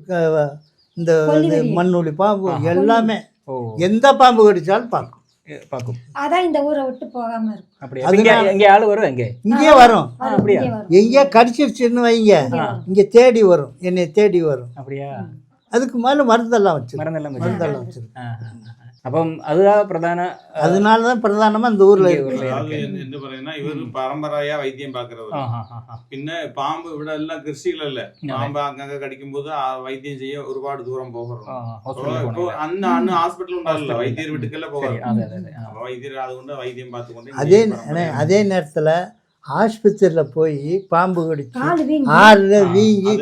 இந்த கொல்லி இது விரியம். மண்ணுளி பாம்பு ஆ. எல்லாமே ഓ எந்த பாம்பு கடிச்சாலும் பார்க்கும் பார்க்கும். அதான் இந்த ஊரை விட்டு போகாம இருக்கும். அப்படியா? இங்க இங்க ஆள் வரும் இங்க? இங்கேயே வரும். அப்படியா? எங்கேயா கடிச்சிருச்சுன்னு வைங்க. இங்க தேடி வரும். என்னை தேடி வரும். அப்படியா? அதுக்கு மேல மருந்தெல்லாம் வச்சு மருந்தெல்லாம் மருந்தெல்லாம் வச்சிருக்கு അപ്പം അതാണ് പ്രധാന അതിനാൽ தான் പ്രധാനമാ இந்த ஊர்ல இருக்கு அதாவது എന്ത് പറയുന്ന ഇവര് പരമ്പരയാ വൈദ്യം പാക്കുന്നത് പിന്നെ പാമ്പ് ഇവിടെ എല്ലാം കൃഷികളല്ലേ പാമ്പ് അങ്ങൊക്കെ കടിക്കുമ്പോൾ വൈദ്യം ചെയ്യാൻ ഒരുപാട് ദൂരം പോകണം ഇപ്പൊ അന്ന് അന്ന് ഹോസ്പിറ്റൽ ഉണ്ടാവില്ല വൈദ്യർ വീട്ടിക്കല്ലേ പോകാറ് അപ്പൊ വൈദ്യർ അതുകൊണ്ട് വൈദ്യം பார்த்துக்கொண்டு அதே அதே நேரத்துல ஆஸ்பத்திரியில் போய் பாம்பு கடிச்சு ஆறுல வீங்கி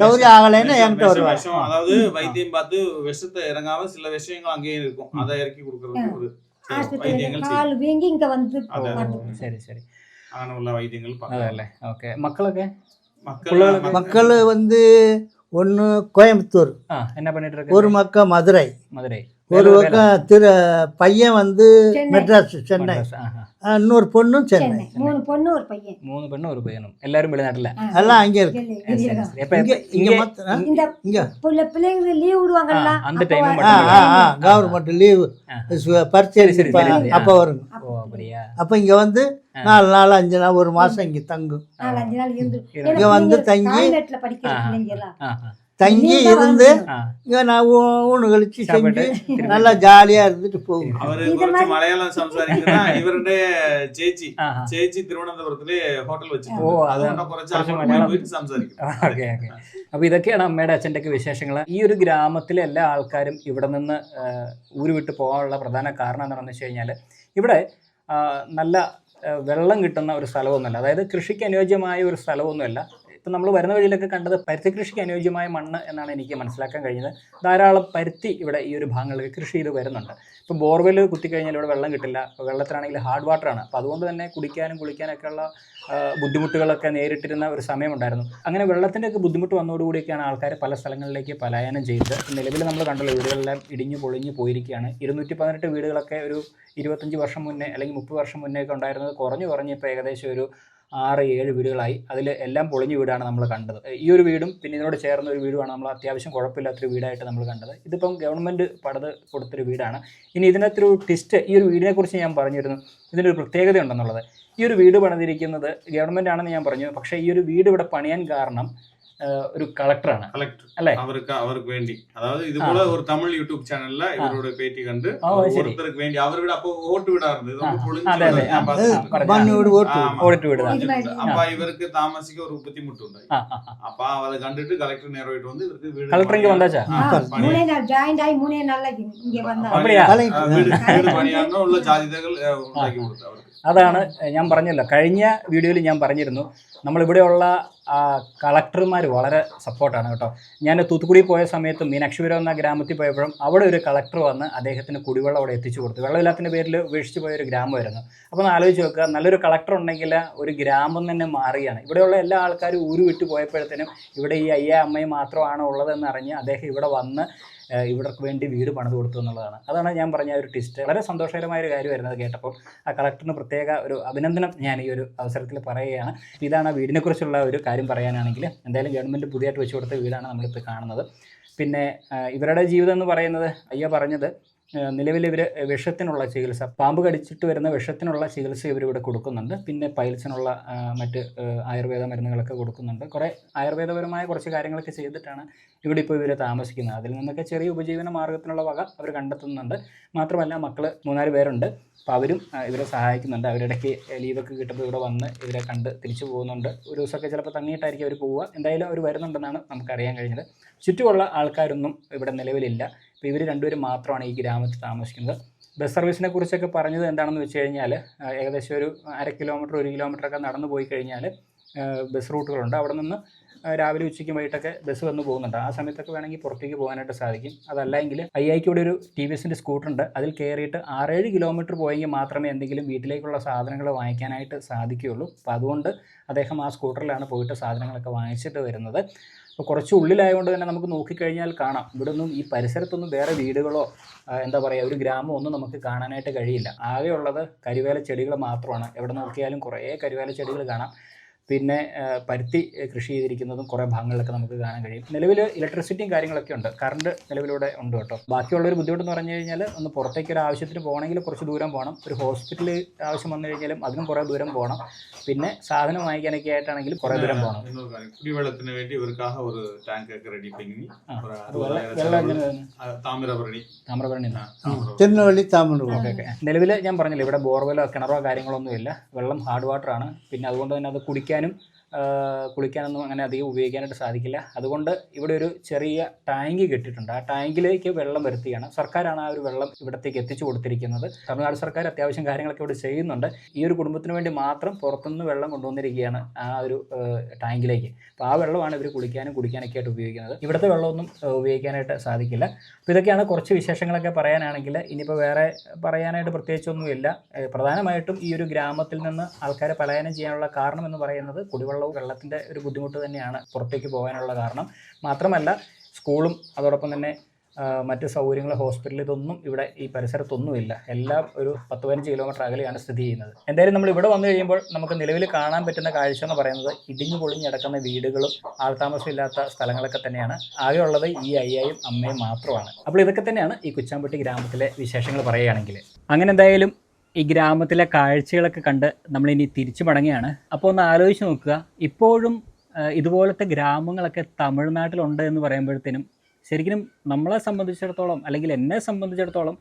சௌரியம் ஆகலைன்னா என்கிட்ட வருவாங்க அதாவது வைத்தியம் பார்த்து விஷத்தை இறங்காம சில விஷயங்கள் அங்கேயும் இருக்கும். அதை இறக்கி கொடுக்கறது சரி சரி. மக்கள் வந்து ஒன்னு கோயம்புத்தூர் என்ன பண்ணிட்டு ஒரு பக்கம் மதுரை. மதுரை. ஒரு பக்கம் திரு பையன் வந்து மெட்ராஸ் சென்னை. இன்னொரு பொண்ணும் சென்னை. மூணு பொண்ணு ஒரு பையன். மூணு பொண்ணு ஒரு பையனும். எல்லாரும் வெளிநாட்டில். எல்லாம் அங்கே இருக்கு. இங்கே மாத்திரம் இங்கே பிள்ளைங்க லீவ் விடுவாங்கல்ல? அந்த டைம் கவர்மெண்ட் லீவு பரிச்சை அப்போ வரும். அப்போ இங்கே வந்து நாலு நாள் அஞ்சு நாள் ஒரு மாதம் இங்கே தங்கும். இங்கே வந்து தங்கி கான்வென்ட்ல படிக்கிற ஆ. பிள்ளைங்க எல்லாம் ആ ആ தங்கி வெளியில இருந்து ആ இங்கே நான் ஊ- ஊனு கழிச்சு சாப்பிட்டு செஞ்சு திரும்பி. நல்லா ஜாலியாக இருந்துட்டு போகும் അവര് ഇത് കുറച്ച് മാതിരി- മലയാളം സംസാരിക്കുന്ന ഇവരുടെ ചേച്ചി ആ ആ ചേച്ചി തിരുവനന്തപുരത്തില് ഹോട്ടൽ ഓ, വെച്ചിട്ടുണ്ട് അത് അതുകൊണ്ട് കുറച്ച് കുറച്ച് അങ്ങോട്ട് മലയാളം. പോയിട്ട് സംസാരിക്കും ഓക്കെ ഓക്കെ അപ്പോൾ ഇതൊക്കെയാണ് അമ്മയുടെ അച്ഛൻ്റെ ഒക്കെ വിശേഷങ്ങൾ ഈ ഒരു ഗ്രാമത്തിലെ എല്ലാ ആൾക്കാരും ഇവിടെ നിന്ന് ആ, ഊര് വിട്ട് പോകാനുള്ള പ്രധാന കാരണം എന്താണെന്ന് വെച്ച് കഴിഞ്ഞാൽ ഇവിടെ ആ, നല്ല ആ, വെള്ളം കിട്ടുന്ന ഒരു സ്ഥലമൊന്നുമല്ല അതായത് കൃഷിക്ക് അനുയോജ്യമായ ഒരു സ്ഥലമൊന്നുമല്ല ഇപ്പം നമ്മൾ വരുന്ന വഴിയിലൊക്കെ കണ്ടത് പരുത്തി കൃഷിക്ക് അനുയോജ്യമായ മണ്ണ് എന്നാണ് എനിക്ക് മനസ്സിലാക്കാൻ കഴിഞ്ഞത്. ധാരാളം പരുത്തി ഇവിടെ ഈ ഒരു ഭാഗങ്ങളിൽ കൃഷി ചെയ്ത് വരുന്നുണ്ട്. ഇപ്പോൾ ബോർവെൽ കുത്തിക്കഴിഞ്ഞാൽ ഇവിടെ വെള്ളം കിട്ടില്ല. വെള്ളത്തിനാണെങ്കിൽ ഹാർഡ് വാട്ടറാണ് അപ്പോൾ അതുകൊണ്ട് തന്നെ കുടിക്കാനും കുളിക്കാനൊക്കെയുള്ള ബുദ്ധിമുട്ടുകളൊക്കെ നേരിട്ടിരുന്ന ഒരു സമയമുണ്ടായിരുന്നു. അങ്ങനെ വെള്ളത്തിന്റെയൊക്കെ ബുദ്ധിമുട്ട് വന്നതോടുകൂടിയൊക്കെയാണ് ആൾക്കാർ പല സ്ഥലങ്ങളിലേക്ക് പലായനം ചെയ്തത്. നിലവിൽ നമ്മൾ കണ്ടല്ലോ വീടുകളെല്ലാം ഇടിഞ്ഞു പൊളിഞ്ഞു പോയിരിക്കുകയാണ്. ഇരുന്നൂറ്റി പതിനെട്ട് വീടുകളൊക്കെ ഒരു ഇരുപത്തഞ്ച് വർഷം മുന്നേ അല്ലെങ്കിൽ മുപ്പത് വർഷം മുന്നേ ഒക്കെ ഉണ്ടായിരുന്നത് കുറഞ്ഞു കുറഞ്ഞ് ഇപ്പോൾ ഏകദേശം ഒരു ആറ് ഏഴ് വീടുകളായി. അതിൽ എല്ലാം പൊളിഞ്ഞ വീടാണ് നമ്മൾ കണ്ടത്. ഈ ഒരു വീടും പിന്നെ ഇതിനോട് ചേർന്ന ഒരു വീടുമാണ് നമ്മൾ അത്യാവശ്യം കുഴപ്പമില്ലാത്തൊരു വീടായിട്ട് നമ്മൾ കണ്ടത്. ഇതിപ്പം ഗവൺമെന്റ് പടത് കൊടുത്തൊരു വീടാണ്. ഇനി ഇതിനകത്തൊരു ട്വിസ്റ്റ് ഈ ഒരു വീടിനെക്കുറിച്ച് ഞാൻ പറഞ്ഞിരുന്നു. ഇതിനൊരു പ്രത്യേകത ഉണ്ടെന്നുള്ളത്. ഈ ഒരു വീട് പണിതിരിക്കുന്നത് ഗവൺമെന്റ് ആണെന്ന് ഞാൻ പറഞ്ഞു. പക്ഷേ ഈ ഒരു വീട് ഇവിടെ പണിയാൻ കാരണം ഒരു കളക്ടറാണ് കളക്ടർ അല്ലേ അവർക്ക് അവർക്ക് വേണ്ടി അതായത് ഇതുപോലെ ഒരു തമിഴ് യൂട്യൂബ് ചാനലില് ഇവരോട് പേറ്റി കണ്ട് ഓരോരുത്തർക്ക് വേണ്ടി അവരുടെ അപ്പൊ വോട്ട് വിടാറുണ്ട് അപ്പൊ ഇവർക്ക് താമസിക്ക ഒരു ബുദ്ധിമുട്ടുണ്ടായി അപ്പൊ അത് കണ്ടിട്ട് കളക്ടർ നേരമായിട്ട് വന്ന് ഇവർക്ക് കളക്ടറിക്ക് വന്നാച്ചാ ജോയിന്റ് ആയി മൂന്നേ നല്ല വീട് പണിയാനുള്ള സാധ്യതകൾ ഉണ്ടാക്കി കൊടുത്തു അവർക്ക് അതാണ് ഞാൻ പറഞ്ഞല്ലോ കഴിഞ്ഞ വീഡിയോയിൽ ഞാൻ പറഞ്ഞിരുന്നു നമ്മളിവിടെയുള്ള കളക്ടർമാർ വളരെ സപ്പോർട്ടാണ് കേട്ടോ. ഞാൻ തൂത്തുക്കുടി പോയ സമയത്തും മീനാക്ഷിപുരം എന്ന ഗ്രാമത്തിൽ പോയപ്പോഴും അവിടെ ഒരു കളക്ടർ വന്ന് അദ്ദേഹത്തിന് കുടിവെള്ളം അവിടെ എത്തിച്ചു കൊടുത്തു. വെള്ളമില്ലാത്തതിന്റെ പേരിൽ ഉപേക്ഷിച്ച് പോയ ഒരു ഗ്രാമമായിരുന്നു. അപ്പോൾ ഒന്ന് ആലോചിച്ച് നോക്കുക നല്ലൊരു കളക്ടർ ഉണ്ടെങ്കിൽ ഒരു ഗ്രാമം തന്നെ മാറിയാണ് ഇവിടെയുള്ള എല്ലാ ആൾക്കാരും ഊരു വിട്ട് പോയപ്പോഴത്തേനും ഇവിടെ ഈ അയ്യ അമ്മയും മാത്രമാണ് ഉള്ളതെന്ന് അറിഞ്ഞ് അദ്ദേഹം ഇവിടെ വന്ന് ഇവർക്ക് വേണ്ടി വീട് പണിത് കൊടുത്തു എന്നുള്ളതാണ്. അതാണ് ഞാൻ പറഞ്ഞ ഒരു ട്വിസ്റ്റ് വളരെ സന്തോഷകരമായ ഒരു കാര്യമായിരുന്നു അത് കേട്ടപ്പോൾ. ആ കളക്ടറിന് പ്രത്യേക ഒരു അഭിനന്ദനം ഞാൻ ഈ ഒരു അവസരത്തിൽ പറയുകയാണ്. ഇതാണ് ആ വീടിനെക്കുറിച്ചുള്ള ഒരു കാര്യം പറയാനാണെങ്കിൽ. എന്തായാലും ഗവൺമെന്റ് പുതിയതായിട്ട് വെച്ചു കൊടുത്ത വീടാണ് നമ്മളിപ്പോൾ കാണുന്നത്. പിന്നെ ഇവരുടെ ജീവിതം എന്ന് പറയുന്നത് അയ്യ പറഞ്ഞത് നിലവിൽ ഇവർ വിഷത്തിനുള്ള ചികിത്സ പാമ്പ് കടിച്ചിട്ട് വരുന്ന വിഷത്തിനുള്ള ചികിത്സ ഇവരിവിടെ കൊടുക്കുന്നുണ്ട്. പിന്നെ പൈൽസിനുള്ള മറ്റ് ആയുർവേദ മരുന്നുകളൊക്കെ കൊടുക്കുന്നുണ്ട്. കുറേ ആയുർവേദപരമായ കുറച്ച് കാര്യങ്ങളൊക്കെ ചെയ്തിട്ടാണ് ഇവിടെ ഇപ്പോൾ ഇവർ താമസിക്കുന്നത്. അതിൽ നിന്നൊക്കെ ചെറിയ ഉപജീവന മാർഗത്തിനുള്ള വക അവർ കണ്ടെത്തുന്നുണ്ട്. മാത്രമല്ല മക്കൾ മൂന്നാൽ പേരുണ്ട്. അപ്പോൾ അവരും ഇവരെ സഹായിക്കുന്നുണ്ട്. അവരിടയ്ക്ക് ലീവൊക്കെ കിട്ടുമ്പോൾ ഇവിടെ വന്ന് ഇവരെ കണ്ട് തിരിച്ചു പോകുന്നുണ്ട്. ഒരു ദിവസമൊക്കെ ചിലപ്പോൾ തങ്ങിയിട്ടായിരിക്കും അവർ പോവുക. എന്തായാലും അവർ വരുന്നുണ്ടെന്നാണ് നമുക്കറിയാൻ കഴിഞ്ഞത്. ചുറ്റുമുള്ള ആൾക്കാരൊന്നും ഇവിടെ നിലവിലില്ല. അപ്പോൾ ഇവർ രണ്ടുപേരും മാത്രമാണ് ഈ ഗ്രാമത്തിൽ താമസിക്കുന്നത്. ബസ് സർവീസിനെ കുറിച്ചൊക്കെ പറഞ്ഞത് എന്താണെന്ന് വെച്ച് കഴിഞ്ഞാൽ ഏകദേശം ഒരു അര കിലോമീറ്റർ ഒരു കിലോമീറ്റർ ഒക്കെ നടന്നു പോയി കഴിഞ്ഞാൽ ബസ് റൂട്ടുകളുണ്ട്. അവിടെ നിന്ന് രാവിലെ ഉച്ചയ്ക്കും വൈകിട്ടൊക്കെ ബസ് വന്ന് പോകുന്നുണ്ട്. ആ സമയത്തൊക്കെ വേണമെങ്കിൽ പുറത്തേക്ക് പോകാനായിട്ട് സാധിക്കും. അതല്ലെങ്കിൽ ഐക്ക് ഇവിടെ ഒരു ടി വി എസിന്റെ സ്കൂട്ടറുണ്ട്. അതിൽ കയറിയിട്ട് ആറേഴ് കിലോമീറ്റർ പോയെങ്കിൽ മാത്രമേ എന്തെങ്കിലും വീട്ടിലേക്കുള്ള സാധനങ്ങൾ വാങ്ങിക്കാനായിട്ട് സാധിക്കുകയുള്ളൂ. അപ്പോൾ അതുകൊണ്ട് അദ്ദേഹം ആ സ്കൂട്ടറിലാണ് പോയിട്ട് സാധനങ്ങളൊക്കെ വാങ്ങിച്ചിട്ട് വരുന്നത്. അപ്പോൾ കുറച്ച് ഉള്ളിലായതുകൊണ്ട് തന്നെ നമുക്ക് നോക്കിക്കഴിഞ്ഞാൽ കാണാം. ഇവിടെ ഒന്നും ഈ പരിസരത്തൊന്നും വേറെ വീടുകളോ എന്താ പറയുക ഒരു ഗ്രാമമോ ഒന്നും നമുക്ക് കാണാനായിട്ട് കഴിയില്ല. ആകെയുള്ളത് കരിവേല ചെടികൾ മാത്രമാണ്. എവിടെ നോക്കിയാലും കുറേ കരിവേല ചെടികൾ കാണാം. പിന്നെ പരുത്തി കൃഷി ചെയ്തിരിക്കുന്നതും കുറേ ഭാഗങ്ങളിലൊക്കെ നമുക്ക് കാണാൻ കഴിയും. നിലവിൽ ഇലക്ട്രിസിറ്റിയും കാര്യങ്ങളൊക്കെ ഉണ്ട്. കറണ്ട് നിലവിലൂടെ ഉണ്ട് കേട്ടോ. ബാക്കിയുള്ളൊരു ബുദ്ധിമുട്ടെന്ന് പറഞ്ഞു കഴിഞ്ഞാൽ ഒന്ന് പുറത്തേക്ക് ഒരു ആവശ്യത്തിന് പോകണമെങ്കിൽ കുറച്ച് ദൂരം പോകണം. ഒരു ഹോസ്പിറ്റൽ ആവശ്യം വന്നു കഴിഞ്ഞാലും അതിനും കുറേ ദൂരം പോകണം. പിന്നെ സാധനം വാങ്ങിക്കാനൊക്കെ ആയിട്ടാണെങ്കിലും കുറേ ദൂരം പോകണം. കുടിവെള്ളത്തിന് വേണ്ടി ഒരു ടാങ്ക് റെഡി താമരഭരണി നിലവിൽ ഞാൻ പറഞ്ഞില്ല ഇവിടെ ബോർവെല്ലോ കിണറോ കാര്യങ്ങളൊന്നും ഇല്ല വെള്ളം ഹാർഡ് വാട്ടറാണ്. പിന്നെ അതുകൊണ്ട് തന്നെ അത് കുടിക്കാൻ ആ, കുളിക്കാനൊന്നും അങ്ങനെ അധികം ഉപയോഗിക്കാനായിട്ട് സാധിക്കില്ല. അതുകൊണ്ട് ഇവിടെ ഒരു ചെറിയ ടാങ്ക് കെട്ടിയിട്ടുണ്ട്. ആ ടാങ്കിലേക്ക് വെള്ളം വരുത്തുകയാണ് സർക്കാരാണ് ആ ഒരു വെള്ളം ഇവിടത്തേക്ക് എത്തിച്ചു കൊടുത്തിരിക്കുന്നത്. തമിഴ്നാട് സർക്കാർ അത്യാവശ്യം കാര്യങ്ങളൊക്കെ ഇവിടെ ചെയ്യുന്നുണ്ട്. ഈ ഒരു കുടുംബത്തിന് വേണ്ടി മാത്രം പുറത്തുനിന്ന് വെള്ളം കൊണ്ടുവന്നിരിക്കുകയാണ് ആ ഒരു ടാങ്കിലേക്ക് അപ്പോൾ ആ വെള്ളമാണ് ഇവർ കുളിക്കാനും കുടിക്കാനൊക്കെ ആയിട്ട് ഉപയോഗിക്കുന്നത്. ഇവിടുത്തെ വെള്ളമൊന്നും ഉപയോഗിക്കാനായിട്ട് സാധിക്കില്ല. അപ്പോൾ ഇതൊക്കെയാണ് കുറച്ച് വിശേഷങ്ങളൊക്കെ പറയാനാണെങ്കിൽ ഇനിയിപ്പോൾ വേറെ പറയാനായിട്ട് പ്രത്യേകിച്ചൊന്നുമില്ല. പ്രധാനമായിട്ടും ഈ ഒരു ഗ്രാമത്തിൽ നിന്ന് ആൾക്കാരെ പലായനം ചെയ്യാനുള്ള കാരണം എന്ന് പറയുന്നത് കുടിവെള്ളവും വെള്ളത്തിന്റെ ഒരു ബുദ്ധിമുട്ട് തന്നെയാണ് പുറത്തേക്ക് പോകാനുള്ള കാരണം. മാത്രമല്ല സ്കൂളും അതോടൊപ്പം തന്നെ മറ്റ് സൗകര്യങ്ങൾ ഹോസ്പിറ്റൽ ഇതൊന്നും ഇവിടെ ഈ പരിസരത്തൊന്നുമില്ല. എല്ലാം ഒരു പത്ത് പതിനഞ്ച് കിലോമീറ്റർ അകലെയാണ് സ്ഥിതി ചെയ്യുന്നത്. എന്തായാലും നമ്മൾ ഇവിടെ വന്നു കഴിയുമ്പോൾ നമുക്ക് നിലവിൽ കാണാൻ പറ്റുന്ന കാഴ്ച എന്ന് പറയുന്നത് ഇടിഞ്ഞു പൊളിഞ്ഞ് കിടക്കുന്ന വീടുകളും ആൾതാമസമില്ലാത്ത സ്ഥലങ്ങളൊക്കെ തന്നെയാണ്. ആകെയുള്ളത് ഈ അയ്യായും അമ്മയും മാത്രമാണ്. അപ്പോൾ ഇതൊക്കെ തന്നെയാണ് ഈ കുച്ചാമ്പട്ടി ഗ്രാമത്തിലെ വിശേഷങ്ങൾ പറയുകയാണെങ്കിൽ. അങ്ങനെ എന്തായാലും ഈ ഗ്രാമത്തിലെ കാഴ്ചകളൊക്കെ കണ്ട് നമ്മളിനി തിരിച്ചു മടങ്ങുകയാണ്. അപ്പോൾ ഒന്ന് ആലോചിച്ച് നോക്കുക. ഇപ്പോഴും ഇതുപോലത്തെ ഗ്രാമങ്ങളൊക്കെ തമിഴ്നാട്ടിലുണ്ട് എന്ന് പറയുമ്പോഴത്തേനും ശരിക്കും നമ്മളെ സംബന്ധിച്ചിടത്തോളം അല്ലെങ്കിൽ എന്നെ സംബന്ധിച്ചിടത്തോളം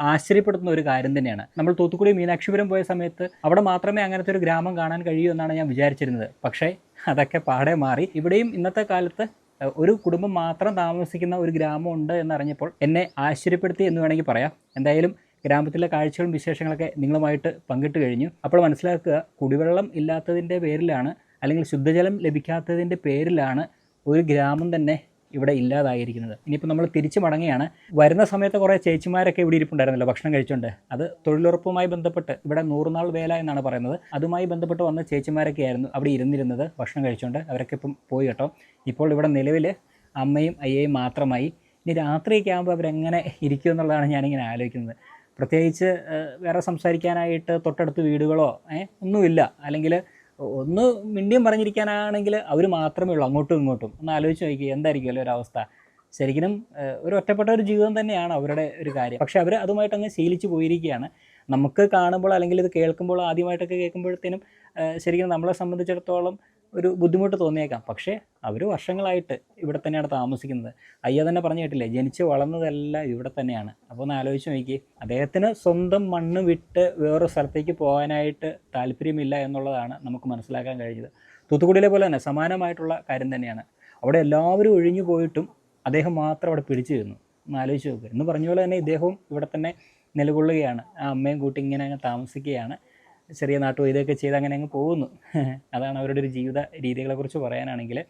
ആശ്ചര്യപ്പെടുത്തുന്ന ഒരു കാര്യം തന്നെയാണ്. നമ്മൾ തൂത്തുക്കുടി മീനാക്ഷിപുരം പോയ സമയത്ത് അവിടെ മാത്രമേ അങ്ങനത്തെ ഒരു ഗ്രാമം കാണാൻ കഴിയൂ എന്നാണ് ഞാൻ വിചാരിച്ചിരുന്നത്. പക്ഷേ അതൊക്കെ പാടെ മാറി. ഇവിടെയും ഇന്നത്തെ കാലത്ത് ഒരു കുടുംബം മാത്രം താമസിക്കുന്ന ഒരു ഗ്രാമം ഉണ്ട് എന്നറിഞ്ഞപ്പോൾ എന്നെ ആശ്ചര്യപ്പെടുത്തി എന്ന് വേണമെങ്കിൽ പറയാം. എന്തായാലും ഗ്രാമത്തിലെ കാഴ്ചകളും വിശേഷങ്ങളൊക്കെ നിങ്ങളുമായിട്ട് പങ്കിട്ട് കഴിഞ്ഞു. അപ്പോൾ മനസ്സിലാക്കുക കുടിവെള്ളം ഇല്ലാത്തതിന്റെ പേരിലാണ് അല്ലെങ്കിൽ ശുദ്ധജലം ലഭിക്കാത്തതിന്റെ പേരിലാണ് ഒരു ഗ്രാമം തന്നെ ഇവിടെ ഇല്ലാതായിരിക്കുന്നത്. ഇനിയിപ്പോൾ നമ്മൾ തിരിച്ചു മടങ്ങുകയാണ്. വരുന്ന സമയത്ത് കുറേ ചേച്ചിമാരൊക്കെ ഇവിടെ ഇരിപ്പുണ്ടായിരുന്നല്ലോ ഭക്ഷണം കഴിച്ചുകൊണ്ട് അത് തൊഴിലുറപ്പുമായി ബന്ധപ്പെട്ട് ഇവിടെ നൂറുനാൾ വേല എന്നാണ് പറയുന്നത്. അതുമായി ബന്ധപ്പെട്ട് വന്ന ചേച്ചിമാരൊക്കെ ആയിരുന്നു അവിടെ ഇരുന്നിരുന്നത് ഭക്ഷണം കഴിച്ചുകൊണ്ട് അവരൊക്കെ ഇപ്പം പോയി കേട്ടോ. ഇപ്പോൾ ഇവിടെ നിലവിൽ അമ്മയും അയ്യയും മാത്രമായി. ഇനി രാത്രിയൊക്കെ ആകുമ്പോൾ അവരെങ്ങനെ ഇരിക്കും എന്നുള്ളതാണ് ഞാനിങ്ങനെ ആലോചിക്കുന്നത്. പ്രത്യേകിച്ച് വേറെ സംസാരിക്കാനായിട്ട് തൊട്ടടുത്ത് വീടുകളോ ഒന്നുമില്ല. അല്ലെങ്കിൽ ഒന്ന് മിണ്ടിയും പറഞ്ഞിരിക്കാനാണെങ്കിൽ അവർ മാത്രമേ ഉള്ളൂ അങ്ങോട്ടും ഇങ്ങോട്ടും. ഒന്ന് ആലോചിച്ച് നോക്കി എന്തായിരിക്കുമല്ലോ ഒരു അവസ്ഥ ശരിക്കും ഒരു ഒറ്റപ്പെട്ട ഒരു ജീവിതം തന്നെയാണ് അവരുടെ ഒരു കാര്യം. പക്ഷെ അവർ അതുമായിട്ട് അങ്ങ് ശീലിച്ചു പോയിരിക്കുകയാണ്. നമുക്ക് കാണുമ്പോൾ അല്ലെങ്കിൽ ഇത് കേൾക്കുമ്പോൾ ആദ്യമായിട്ടൊക്കെ കേൾക്കുമ്പോഴത്തേനും ശരിക്കും നമ്മളെ സംബന്ധിച്ചിടത്തോളം ഒരു ബുദ്ധിമുട്ട് തോന്നിയേക്കാം. പക്ഷേ അവർ വർഷങ്ങളായിട്ട് ഇവിടെ തന്നെയാണ് താമസിക്കുന്നത്. അയ്യ തന്നെ പറഞ്ഞു കേട്ടില്ലേ ജനിച്ച് വളർന്നതെല്ലാം ഇവിടെ തന്നെയാണ്. അപ്പോൾ ഒന്ന് ആലോചിച്ച് നോക്കി അദ്ദേഹത്തിന് സ്വന്തം മണ്ണ് വിട്ട് വേറൊരു സ്ഥലത്തേക്ക് പോകാനായിട്ട് താല്പര്യമില്ല എന്നുള്ളതാണ് നമുക്ക് മനസ്സിലാക്കാൻ കഴിഞ്ഞത്. തൂത്തുക്കുടിയിലെ പോലെ തന്നെ സമാനമായിട്ടുള്ള കാര്യം തന്നെയാണ്. അവിടെ എല്ലാവരും ഒഴിഞ്ഞു പോയിട്ടും അദ്ദേഹം മാത്രം അവിടെ പിടിച്ചു നിന്നു. ഒന്ന് ആലോചിച്ച് നോക്കുക എന്ന് പറഞ്ഞ പോലെ തന്നെ ഇദ്ദേഹവും ഇവിടെ തന്നെ നിലകൊള്ളുകയാണ്. ആ അമ്മയും കൂട്ടി ഇങ്ങനെ താമസിക്കുകയാണ്. ചെറിയ നാട്ടും ഇതൊക്കെ ചെയ്ത് അങ്ങനെ അങ്ങ് പോകുന്നു. അതാണ് അവരുടെ ഒരു ജീവിത രീതികളെക്കുറിച്ച് പറയാനാണെങ്കിൽ.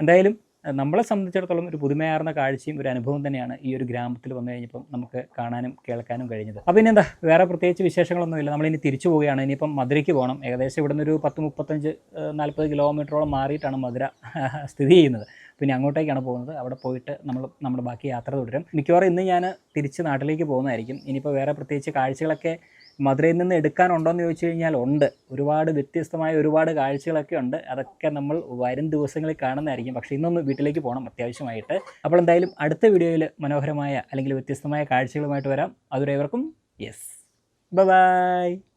എന്തായാലും നമ്മളെ സംബന്ധിച്ചിടത്തോളം ഒരു പുതുമയാർന്ന കാഴ്ചയും ഒരു അനുഭവം തന്നെയാണ് ഈ ഒരു ഗ്രാമത്തിൽ വന്നു കഴിഞ്ഞപ്പം നമുക്ക് കാണാനും കേൾക്കാനും കഴിഞ്ഞത്. അപ്പോൾ ഇനി എന്താ? വേറെ പ്രത്യേകിച്ച് വിശേഷങ്ങളൊന്നുമില്ല. നമ്മളിനി തിരിച്ചു പോവുകയാണ്. ഇനിയിപ്പം മധുരയ്ക്ക് പോകണം. ഏകദേശം ഇവിടെ നിന്നൊരു പത്ത് മുപ്പത്തഞ്ച് നാൽപ്പത് കിലോമീറ്ററോളം മാറിയിട്ടാണ് മധുര സ്ഥിതി ചെയ്യുന്നത്. പിന്നെ അങ്ങോട്ടേക്കാണ് പോകുന്നത്. അവിടെ പോയിട്ട് നമ്മൾ നമ്മുടെ ബാക്കി യാത്ര തുടരും. മിക്കവാറും ഇന്ന് ഞാൻ തിരിച്ച് നാട്ടിലേക്ക് പോകുന്നതായിരിക്കും. ഇനിയിപ്പോൾ വേറെ പ്രത്യേകിച്ച് കാഴ്ചകളൊക്കെ മധുരയിൽ നിന്ന് എടുക്കാനുണ്ടോ എന്ന് ചോദിച്ചു കഴിഞ്ഞാൽ ഉണ്ട്. ഒരുപാട് വ്യത്യസ്തമായ ഒരുപാട് കാഴ്ചകളൊക്കെ ഉണ്ട്. അതൊക്കെ നമ്മൾ വരും ദിവസങ്ങളിൽ കാണുന്നതായിരിക്കും. പക്ഷേ ഇന്നൊന്ന് വീട്ടിലേക്ക് പോകണം അത്യാവശ്യമായിട്ട്. അപ്പോൾ എന്തായാലും അടുത്ത വീഡിയോയിൽ മനോഹരമായ അല്ലെങ്കിൽ വ്യത്യസ്തമായ കാഴ്ചകളുമായിട്ട് വരാം. അതുവരെ ഇവർക്കും യെസ്. ബൈ.